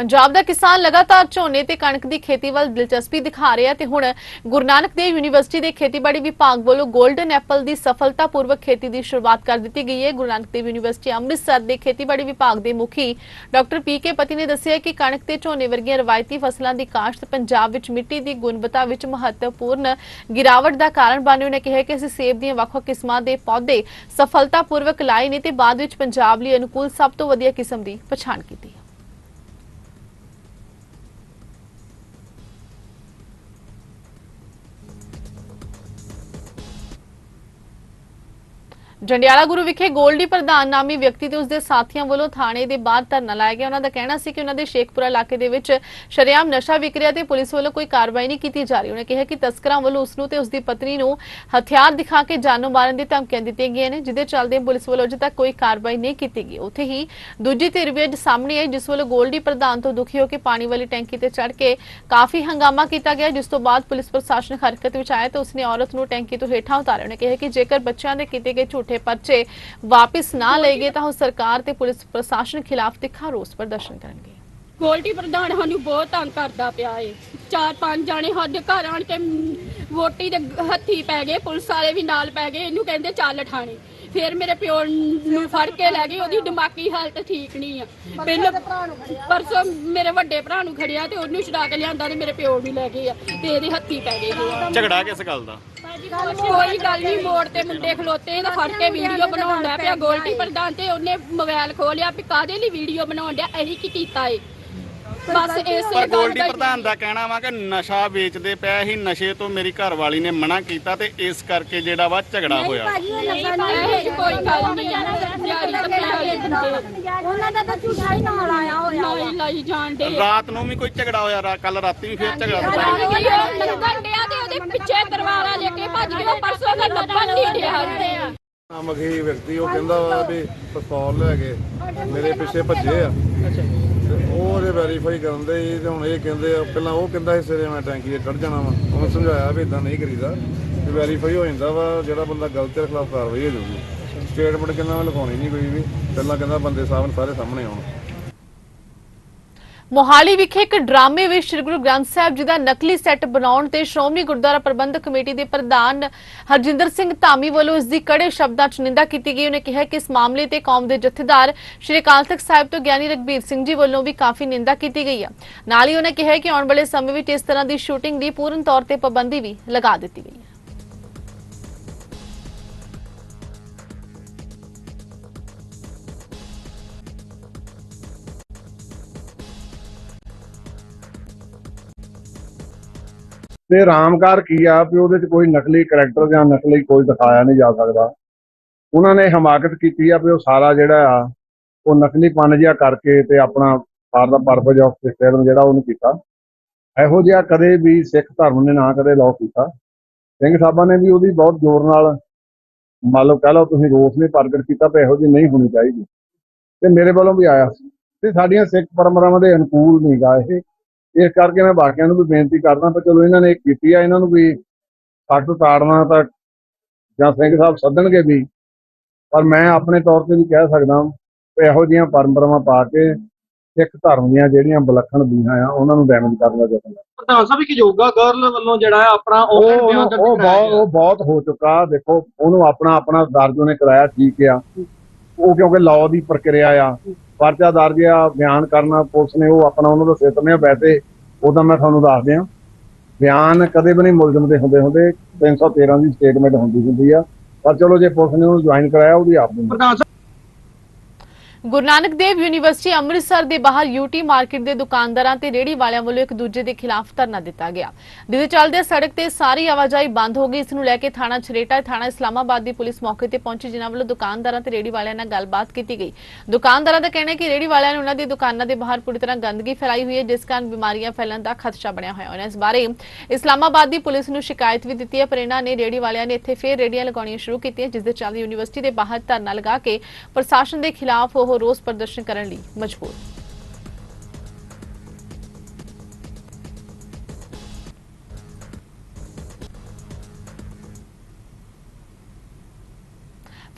ਪੰਜਾਬ ਦਾ ਕਿਸਾਨ ਲਗਾਤਾਰ ਝੋਨੇ ਤੇ ਕਣਕ ਦੀ ਖੇਤੀ ਵੱਲ ਦਿਲਚਸਪੀ ਦਿਖਾ ਰਿਹਾ ਤੇ ਹੁਣ ਗੁਰੂ ਨਾਨਕ ਦੇਵ ਯੂਨੀਵਰਸਿਟੀ ਦੇ ਖੇਤੀਬਾੜੀ ਵਿਭਾਗ ਵੱਲੋਂ 골ਡਨ ਐਪਲ ਦੀ ਸਫਲਤਾਪੂਰਵਕ ਖੇਤੀ ਦੀ ਸ਼ੁਰੂਆਤ ਕਰ ਦਿੱਤੀ ਗਈ ਹੈ। ਗੁਰੂ ਨਾਨਕ ਦੇਵ ਯੂਨੀਵਰਸਿਟੀ ਅੰਮ੍ਰਿਤਸਰ ਦੇ ਖੇਤੀਬਾੜੀ ਵਿਭਾਗ ਦੇ ਮੁਖੀ ਡਾਕਟਰ ਪੀ ਕੇ ਪਤੀ ਨੇ ਦੱਸਿਆ ਕਿ ਕਣਕ ਤੇ ਝੋਨੇ ਵਰਗੀਆਂ ਰਵਾਇਤੀ ਫਸਲਾਂ ਦੀ ਕਾਸ਼ਤ ਪੰਜਾਬ ਵਿੱਚ ਮਿੱਟੀ ਦੀ ਗੁਣਵੱਤਾ ਵਿੱਚ ਮਹੱਤਵਪੂਰਨ ਗਿਰਾਵਟ ਦਾ ਕਾਰਨ ਬਣ ਉਹਨੇ ਕਿਹਾ ਕਿ ਅਸੀਂ ਸੇਬ ਦੀਆਂ ਵੱਖ-ਵੱਖ ਕਿਸਮਾਂ ਦੇ ਪੌਦੇ ਸਫਲਤਾਪੂਰਵਕ ਲਾਏ ਨੇ ਤੇ ਬਾਅਦ ਵਿੱਚ ਪੰਜਾਬ ਲਈ ਅਨੁਕੂਲ ਸਭ ਤੋਂ ਵਧੀਆ ਕਿਸਮ ਦੀ ਪਛਾਣ ਕੀਤੀ। ਜੰਡਿਆਲਾ ਗੁਰੂ ਵਿਖੇ ਗੋਲਡੀ ਪ੍ਰਧਾਨ ਨਾਮੀ ਵਿਅਕਤੀ ਤੇ ਉਸਦੇ ਸਾਥੀਆਂ ਵੱਲੋਂ ਥਾਣੇ ਦੇ ਬਾਹਰ ਧਰਨਾ ਲਾਇਆ ਗਿਆ। ਉਹਨਾਂ ਦਾ ਕਹਿਣਾ ਸੀ ਕਿ ਉਹਨਾਂ ਦੇ ਸ਼ੇਖਪੁਰਾ ਇਲਾਕੇ ਦੇ ਵਿੱਚ ਸ਼ਰੇਆਮ ਨਸ਼ਾ ਵਿਕ ਰਿਹਾ ਤੇ ਪੁਲਿਸ ਵੱਲੋਂ ਕੋਈ ਕਾਰਵਾਈ ਨਹੀਂ ਕੀਤੀ ਜਾ ਰਹੀ। ਉਹਨੇ ਕਿਹਾ ਕਿ ਤਸਕਰਾਂ ਵੱਲੋਂ ਉਸ ਨੂੰ ਤੇ ਉਸਦੀ ਪਤਨੀ ਨੂੰ ਹਥਿਆਰ ਦਿਖਾ ਕੇ ਜਾਨੋਂ ਮਾਰਨ ਦੀ ਧਮਕੀਆਂ ਦਿੱਤੀਆਂ ਗਈਆਂ ਨੇ, ਜਿਹਦੇ ਚੱਲਦੇ ਪੁਲਿਸ ਵੱਲੋਂ ਅਜੇ ਤੱਕ ਕੋਈ ਕਾਰਵਾਈ ਨਹੀਂ ਕੀਤੀ ਗਈ। ਉੱਥੇ ਹੀ ਦੂਜੀ ਧਿਰ ਵੀ ਅੱਜ ਸਾਹਮਣੇ ਆਈ, ਜਿਸ ਵੱਲੋਂ ਗੋਲਡੀ ਪ੍ਰਧਾਨ ਤੋਂ ਦੁਖੀ ਹੋ ਕੇ ਪਾਣੀ ਵਾਲੀ ਟੈਂਕੀ ਤੇ ਚੜ ਕੇ ਕਾਫੀ ਹੰਗਾਮਾ ਕੀਤਾ ਗਿਆ, ਜਿਸ ਤੋਂ ਬਾਅਦ ਪੁਲਿਸ ਪ੍ਰਸ਼ਾਸਨ ਹਰਕਤ ਵਿੱਚ ਆਇਆ ਤੇ ਉਸਨੇ ਔਰਤ ਨੂੰ ਟੈਂਕੀ ਤੋਂ ਹੇਠਾਂ ਉਤਾਰਿਆ। ਉਹਨੇ ਕਿਹਾ ਕਿ ਜੇਕਰ ਬੱਚਿਆਂ ਦੇ ਕੀਤੇ ਗਏ ਝੂਠ ਪਰਚੇ ਵਾਪਿਸ ਨਾ ਲਏ ਗਏ ਤਾਂ ਉਹ ਸਰਕਾਰ ਤੇ ਪੁਲਿਸ ਪ੍ਰਸ਼ਾਸਨ ਖਿਲਾਫ ਤਿੱਖਾ ਰੋਸ ਪ੍ਰਦਰਸ਼ਨ ਕਰਨਗੇ। ਗੋਲਡੀ ਪ੍ਰਧਾਨ ਸਾਨੂੰ ਬਹੁਤ ਤੰਗ ਕਰਦਾ ਪਿਆ ਏ। ਚਾਰ ਪੰਜ ਜਾਣੇ ਸਾਡੇ ਘਰ ਆਣ ਕੇ ਵੋਟੀ ਦੇ ਹੱਥੀ ਪੈ ਗਏ ਪੁਲਿਸ ਵਾਲੇ ਵੀ ਨਾਲ ਪੈ ਗਏ ਇਹਨੂੰ ਕਹਿੰਦੇ ਚੱਲ ਠਾਣੇ। ਫਿਰ ਮੇਰੇ ਪਿਓ ਨੂੰ ਫੜ ਕੇ ਲੈ ਗਏ ਉਹਦੀ ਦਿਮਾਗੀ ਹਾਲਤ ਠੀਕ ਨਹੀਂ ਆ। ਪਹਿਲਾਂ ਪਰਸੋਂ ਮੇਰੇ ਵੱਡੇ ਭਰਾ ਨੂੰ ਖੜਿਆ ਤੇ ਉਹਨੂੰ ਛਡਾ ਕੇ ਲਿਆਂਦਾ ਤੇ ਮੇਰੇ ਪਿਓ ਨੂੰ ਲੈ ਗਏ ਆ ਤੇ ਇਹਦੇ ਹੱਥੀ ਪੈ ਗਏ ਝਗੜਾ ਕਿਸ ਗੱਲ ਦਾ? ਕੋਈ ਗੱਲ ਨਹੀਂ ਮੋੜ ਤੇ ਮੁੰਡੇ ਖਲੋਤੇ ਇਹਦਾ ਫੜ ਕੇ ਵੀਡੀਓ ਬਣਾਉਣ ਲੱਗ ਪਿਆ ਗੋਲਡੀ ਪ੍ਰਧਾਨ ਤੇ ਉਹਨੇ ਮੋਬਾਈਲ ਖੋਲਿਆ ਵੀ ਕਾਦੇ ਲਈ ਵੀਡੀਓ ਬਣਾਉਣ ਡਿਆ ਇਹੀ ਕੀ ਕੀਤਾ ਏ? ਬਸ ਇਸੇ ਪਰ ਗੱਲ ਗੋਲਡੀ ਦਾ ਪ੍ਰਧਾਨ ਦਾ ਕਹਿਣਾ ਵਾ ਕਿ ਨਸ਼ਾ ਵੇਚਦੇ ਪਿਆ ਸੀ ਨਸ਼ੇ ਤੋਂ ਮੇਰੀ ਘਰਵਾਲੀ ਨੇ ਮਨਾ ਕੀਤਾ ਤੇ ਇਸ ਕਰਕੇ ਜਿਹੜਾ ਵਾ ਝਗੜਾ ਹੋਇਆ। ਇਹ 'ਚ ਕੋਈ ਗੱਲ ਨਹੀਂ ਯਾਰੀ ਤਾਂ ਪਿਆਰੀ ਬੰਦੇ ਉਹਨਾਂ ਦਾ ਤਾਂ ਝੂਠਾ ਹੀ ਨਾਲ ਆਇਆ ਹੋਇਆ ਲਾਈ ਲਾਈ ਜਾਣ ਦੇ ਰਾਤ ਨੂੰ ਵੀ ਕੋਈ ਝਗੜਾ ਹੋਇਆ ਕੱਲ ਰਾਤੀ ਵੀ ਫੇਰ ਝਗੜਾ ਹੋਇਆ। ਲੰਗਣ ਡਿਆ ਤੇ ਉਹਦੇ ਪਿੱਛੇ ਦਰਬਾਰਾ ਲੈ ਕੇ ਭੱਜ ਗਿਆ ਪਰਸੋਂ ਦਾ ਲੱਭਣ ਨਹੀਂ ਡਿਆ ਨਾਮਕੀ ਵਿਅਕਤੀ ਉਹ ਕਹਿੰਦਾ ਵਾ ਵੀ ਪਿਸਤੌਲ ਲੈ ਕੇ ਮੇਰੇ ਪਿੱਛੇ ਭੱਜੇ ਆ। ਉਹ ਉਹਦੇ ਵੈਰੀਫਾਈ ਕਰਨ ਦੇ ਸੀ ਤੇ ਹੁਣ ਇਹ ਕਹਿੰਦੇ ਆ ਪਹਿਲਾਂ ਉਹ ਕਹਿੰਦਾ ਸੀ ਸਿਰੇ ਮੈਂ ਟੈਂਕੀ 'ਤੇ ਚੜ ਜਾਣਾ ਵਾ। ਉਹਨੂੰ ਸਮਝਾਇਆ ਵੀ ਇਦਾਂ ਨਹੀਂ ਕਰੀਦਾ। ਤੇ ਵੈਰੀਫਾਈ ਹੋ ਜਾਂਦਾ ਵਾ ਜਿਹੜਾ ਬੰਦਾ ਗਲਤ ਹੈ ਖਿਲਾਫ ਕਾਰਵਾਈ ਹੋ ਜਾਊਗੀ। ਸਟੇਟਮੈਂਟ ਕਹਿੰਦਾ ਮੈਂ ਲਿਖਾਉਣੀ ਨਹੀਂ ਕੋਈ ਵੀ। ਪਹਿਲਾਂ ਕਹਿੰਦਾ ਬੰਦੇ ਸਾਹਿਬ ਸਾਰੇ ਸਾਹਮਣੇ ਆਉਣ। ਮੋਹਾਲੀ ਵਿਖੇ ਇੱਕ ਡਰਾਮੇ ਵਿੱਚ ਸ੍ਰੀ ਗੁਰੂ ਗ੍ਰੰਥ ਸਾਹਿਬ ਜੀ ਦਾ ਨਕਲੀ ਸੈੱਟ ਬਣਾਉਣ ਤੇ ਸ਼੍ਰੋਮਣੀ ਗੁਰਦੁਆਰਾ ਪ੍ਰਬੰਧਕ ਕਮੇਟੀ ਦੇ ਪ੍ਰਧਾਨ ਹਰਜਿੰਦਰ ਸਿੰਘ ਧਾਮੀ ਵੱਲੋਂ ਇਸ ਦੀ ਕੜੇ ਸ਼ਬਦਾਂ 'ਚ ਨਿੰਦਾ ਕੀਤੀ ਗਈ। ਉਹਨੇ ਕਿਹਾ ਕਿ ਇਸ ਮਾਮਲੇ ਤੇ ਕੌਮ ਦੇ ਜਥੇਦਾਰ ਸ੍ਰੀ ਅਕਾਲ ਤਖਤ ਸਾਹਿਬ ਤੋਂ ਗਿਆਨੀ ਰਗਬੀਰ ਸਿੰਘ ਜੀ ਵੱਲੋਂ ਵੀ ਕਾਫੀ ਨਿੰਦਾ ਕੀਤੀ ਗਈ ਹੈ ਨਾਲ ਹੀ ਉਹਨੇ ਕਿਹਾ ਕਿ ਆਉਣ ਵਾਲੇ ਸਮੇਂ ਵਿੱਚ ਇਸ ਤਰ੍ਹਾਂ ਦੀ ਸ਼ੂਟਿੰਗ ਦੀ ਪੂਰਨ ਤੌਰ ਤੇ ਪਾਬੰਦੀ ਵੀ ਲਗਾ ਦਿੱਤੀ ਗਈ ਹੈ ਤੇ ਰਾਮਕਾਰ ਕੀ ਆ ਵੀ ਉਹਦੇ 'ਚ ਕੋਈ ਨਕਲੀ ਕਰੈਕਟਰ ਜਾਂ ਨਕਲੀ ਕੋਈ ਦਿਖਾਇਆ ਨਹੀਂ ਜਾ ਸਕਦਾ। ਉਹਨਾਂ ਨੇ ਹਮਾਕਤ ਕੀਤੀ ਆ ਵੀ ਉਹ ਸਾਰਾ ਜਿਹੜਾ ਆ, ਉਹ ਨਕਲੀ ਪਨ ਜਿਹਾ ਕਰਕੇ ਤੇ ਆਪਣਾ for the purpose of Christian ਜਿਹੜਾ ਉਹਨੂੰ ਕੀਤਾ। ਇਹੋ ਜਿਹਾ ਕਦੇ ਵੀ ਸਿੱਖ ਧਰਮ ਨੇ ਨਾ ਕਦੇ ਲਾਅ ਕੀਤਾ। ਸਿੰਘ ਸਾਹਿਬਾਂ ਨੇ ਵੀ ਉਹਦੀ ਬਹੁਤ ਜ਼ੋਰ ਨਾਲ, ਮੰਨ ਲਓ ਕਹਿ ਲਓ ਤੁਸੀਂ ਰੋਸ ਨੇ ਪ੍ਰਗਟ ਕੀਤਾ ਤੇ ਇਹੋ ਜਿਹੀ ਨਹੀਂ ਹੋਣੀ ਚਾਹੀਦੀ। ਤੇ ਮੇਰੇ ਵੱਲੋਂ ਵੀ ਆਇਆ ਸੀ। ਤੇ ਸਾਡੀਆਂ ਸਿੱਖ ਪਰੰਪਰਾਵਾਂ ਦੇ ਅਨੁਕੂਲ ਨਹੀਂ ਗਾ ਇਹ। ਇਸ ਕਰਕੇ ਮੈਂ ਬਾਕੀਆਂ ਨੂੰ ਵੀ ਬੇਨਤੀ ਕਰਦਾ ਪਰ ਚਲੋ ਇਹਨਾਂ ਨੇ ਕੀਤੀ ਆ ਇਹਨਾਂ ਨੂੰ ਵੀ ਸਖਤ ਤਾੜਨਾ ਤਾਂ ਜਾਂ ਸਿੰਘ ਸਾਹਿਬ ਸੱਦਣਗੇ ਵੀ ਪਰ ਮੈਂ ਆਪਣੇ ਤੌਰ ਤੇ ਵੀ ਕਹਿ ਸਕਦਾ ਕਿ ਇਹੋ ਜਿਹੀਆਂ ਪਰੰਪਰਾਵਾਂ ਪਾ ਕੇ ਸਿੱਖ ਧਰਮ ਦੀਆਂ ਜਿਹੜੀਆਂ ਵਿਲੱਖਣ ਬੀਹਾਂ ਆ ਉਹਨਾਂ ਨੂੰ ਡੈਮੇਜ ਕਰਨ ਦਾ ਯਤਨ ਹੈ। ਪ੍ਰਧਾਨ ਸਾਹਿਬ ਇੱਕ ਯੋਗਾ ਗਰਲ ਵੱਲੋਂ ਜਿਹੜਾ ਹੈ ਆਪਣਾ ਉਹ ਉਹ ਬਹੁਤ ਉਹ ਬਹੁਤ ਹੋ ਚੁੱਕਾ ਦੇਖੋ ਉਹਨੂੰ ਆਪਣਾ ਆਪਣਾ ਦਰਜ ਉਹਨੇ ਕਰਾਇਆ ਠੀਕ ਆ ਉਹ ਕਿਉਂਕਿ ਲਾਅ ਦੀ ਪ੍ਰਕਿਰਿਆ ਆ। ਪਰਚਾ ਦਰਜ ਆ, ਬਿਆਨ ਕਰਨਾ ਪੁਲਿਸ ਨੇ, ਉਹ ਆਪਣਾ ਉਹਨਾਂ ਦਾ ਸਿਸਟਮ ਆ। ਵੈਸੇ ਉਹਦਾ ਮੈਂ ਤੁਹਾਨੂੰ ਦੱਸ ਦਿਆਂ, ਬਿਆਨ ਕਦੇ ਵੀ ਨਹੀਂ ਮੁਲਜ਼ਮ ਦੇ ਹੁੰਦੇ ਹੁੰਦੇ। 313 ਦੀ ਸਟੇਟਮੈਂਟ ਹੁੰਦੀ ਹੁੰਦੀ ਆ। ਪਰ ਚਲੋ ਜੇ ਪੁਲਿਸ ਨੇ ਉਹਨੂੰ ਜੁਆਇਨ ਕਰਾਇਆ, ਉਹਦੀ ਆਪ ਦੀ ਗੁਰੂ ਨਾਨਕ ਦੇਵ ਯੂਨੀਵਰਸਿਟੀ ਅੰਮ੍ਰਿਤਸਰ ਦੇ ਬਾਹਰ ਯੂਟੀ ਮਾਰਕੀਟ ਦੇ ਦੁਕਾਨਦਾਰਾਂ ਤੇ ਰੇਹੜੀ ਵਾਲਿਆਂ ਵੱਲੋਂ ਇੱਕ ਦੂਜੇ ਦੇ ਖਿਲਾਫ ਧਰਨਾ ਦਿੱਤਾ ਗਿਆ। ਜਿਹਦੇ ਚੱਲਦੇ ਸੜਕ ਤੇ ਸਾਰੀ ਆਵਾਜਾਈ ਬੰਦ ਹੋ ਗਈ। ਇਸ ਨੂੰ ਲੈ ਕੇ ਥਾਣਾ ਛਰੇਟਾ, ਥਾਣਾ ਇਸਲਾਮਾਬਾਦ ਦੀ ਪੁਲਿਸ ਮੌਕੇ ਤੇ ਪਹੁੰਚੀ, ਜਿਨ੍ਹਾਂ ਵੱਲੋਂ ਦੁਕਾਨਦਾਰਾਂ ਤੇ ਰੇਹੜੀ ਵਾਲਿਆਂ ਨਾਲ ਗੱਲਬਾਤ ਕੀਤੀ ਗਈ। ਦੁਕਾਨਦਾਰਾਂ ਦਾ ਕਹਿਣਾ ਹੈ ਕਿ ਰੇਹੜੀ ਵਾਲਿਆਂ ਨੇ ਉਹਨਾਂ ਦੀ ਦੁਕਾਨਾਂ ਦੇ ਬਾਹਰ ਪੂਰੀ ਤਰ੍ਹਾਂ ਗੰਦਗੀ ਫੈਲਾਈ ਹੋਈ ਹੈ, ਜਿਸ ਕਾਰਨ ਬਿਮਾਰੀਆਂ ਫੈਲਣ ਦਾ ਖਦਸ਼ਾ ਬਣਿਆ ਹੋਇਆ ਹੈ ਇਸ ਬਾਰੇ ਇਸਲਾਮਾਬਾਦ ਦੀ ਪੁਲਿਸ ਨੂੰ ਸ਼ਿਕਾਇਤ ਵੀ ਦਿੱਤੀ ਹੈ, ਪਰ ਇਹਨਾਂ ਨੇ ਰੇੜੀ ਵਾਲਿਆਂ ਨੇ ਇੱਥੇ ਫੇਰ ਰੇਹੜੀਆਂ ਲਗਾਉਣੀਆਂ ਸ਼ੁਰੂ ਕੀਤੀਆਂ, ਜਿਸ ਦੇ ਚੱਲਦੇ ਯੂਨੀਵਰਸਿਟੀ ਦੇ ਬਾਹਰ ਧਰਨਾ ਲਗਾ ਕੇ ਪ੍ਰਸ਼ਾਸਨ ਦੇ ਖਿਲਾਫ ਉਹ ਰੋਸ ਪ੍ਰਦਰਸ਼ਨ ਕਰਨ ਲਈ ਮਜਬੂਰ।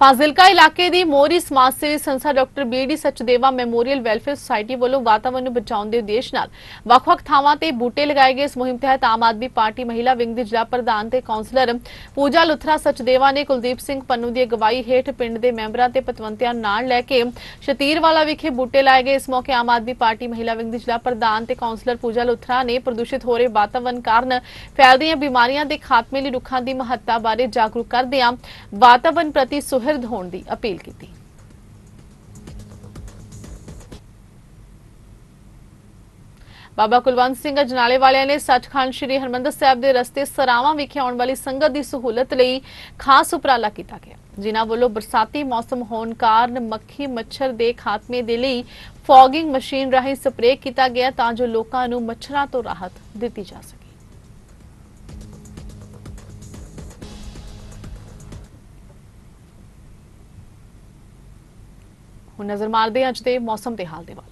ਫਾਜ਼ਿਲਕਾ ਇਲਾਕੇ ਦੀ ਮੋਰੀ ਸਮਾਜ ਸੇਵੀ ਸੰਸਥਾ doctor BD Sachdeva Memorial Welfare Society ਵੱਲੋਂ ਵਾਤਾਵਰਣ ਨੂੰ ਬਚਾਉਣ ਦੇ ਉਦੇਸ਼ ਨਾਲ ਵੱਖ-ਵੱਖ ਥਾਵਾਂ ਤੇ ਬੂਟੇ ਲਗਾਏ ਗਏ ਇਸ ਮੁਹਿੰਮ ਤਹਿਤ ਆਮ ਆਦਮੀ ਪਾਰਟੀ ਮਹਿਲਾ ਵਿੰਗ ਦੀ ਜ਼ਿਲ੍ਹਾ ਪ੍ਰਧਾਨ ਤੇ ਕਾਉਂਸਲਰ ਪੂਜਾ ਲੁਥਰਾ ਸਚਦੇਵਾ ਨੇ ਕੁਲਦੀਪ ਸਿੰਘ ਪੰਨੂ ਦੀ ਅਗਵਾਈ ਹੇਠ ਪਿੰਡ ਦੇ ਮੈਂਬਰਾਂ ਤੇ ਪਤਵੰਤਿਆਂ ਨਾਲ ਲੈ ਕੇ ਸ਼ਤੀਰਵਾਲਾ ਵਿਖੇ ਬੂਟੇ ਲਾਏ ਗਏ। ਇਸ ਮੌਕੇ ਆਮ ਆਦਮੀ ਪਾਰਟੀ ਮਹਿਲਾ ਵਿੰਗ ਦੀ ਜ਼ਿਲ੍ਹਾ ਪ੍ਰਧਾਨ ਤੇ ਕਾਉਂਸਲਰ ਪੂਜਾ ਲੁਥਰਾ ਨੇ ਪ੍ਰਦੂਸ਼ਿਤ ਹੋ ਰਹੇ ਵਾਤਾਵਰਣ ਕਾਰਨ ਫੈਲਦੀਆਂ ਬਿਮਾਰੀਆਂ ਦੇ ਖਾਤਮੇ ਲਈ ਰੁੱਖਾਂ ਦੀ ਮਹੱਤਤਾ ਬਾਰੇ ਜਾਗਰੂਕ ਕਰਦਿਆਂ ਵਾਤਾਵਰਣ ਪ੍ਰਤੀ ਸੁਹਿਰਦ ਹੋਣ ਦੀ ਅਪੀਲ ਕੀਤੀ। ਬਾਬਾ ਕੁਲਵੰਤ ਸਿੰਘ ਅਜਨਾਲੇ ਵਾਲਿਆਂ ਨੇ ਸੱਚਖੰਡ ਸ੍ਰੀ ਹਰਮੰਦਰ ਸਾਹਿਬ ਦੇ ਰਸਤੇ ਸਰਾਵਾਂ ਵਿਖੇ ਆਉਣ ਵਾਲੀ ਸੰਗਤ ਦੀ ਸਹੂਲਤ ਲਈ ਖਾਸ ਉਪਰਾਲਾ ਕੀਤਾ ਗਿਆ। ਜਿਨ੍ਹਾਂ ਵੱਲੋਂ ਬਰਸਾਤੀ ਮੌਸਮ ਹੋਣ ਕਾਰਨ ਮੱਖੀ ਮੱਛਰ ਦੇ ਖਾਤਮੇ ਦੇ ਲਈ ਫੌਗਿੰਗ ਮਸ਼ੀਨ ਰਾਹੀਂ ਸਪਰੇਅ ਕੀਤਾ ਗਿਆ ਤਾਂ ਜੋ ਲੋਕਾਂ ਨੂੰ ਮੱਛਰਾਂ ਤੋਂ ਰਾਹਤ ਦਿੱਤੀ ਜਾ ਸਕੇ। ਹੁਣ ਨਜ਼ਰ ਮਾਰਦੇ ਅੱਜ ਦੇ ਮੌਸਮ ਦੇ ਹਾਲ ਦੇ ਵੱਲ।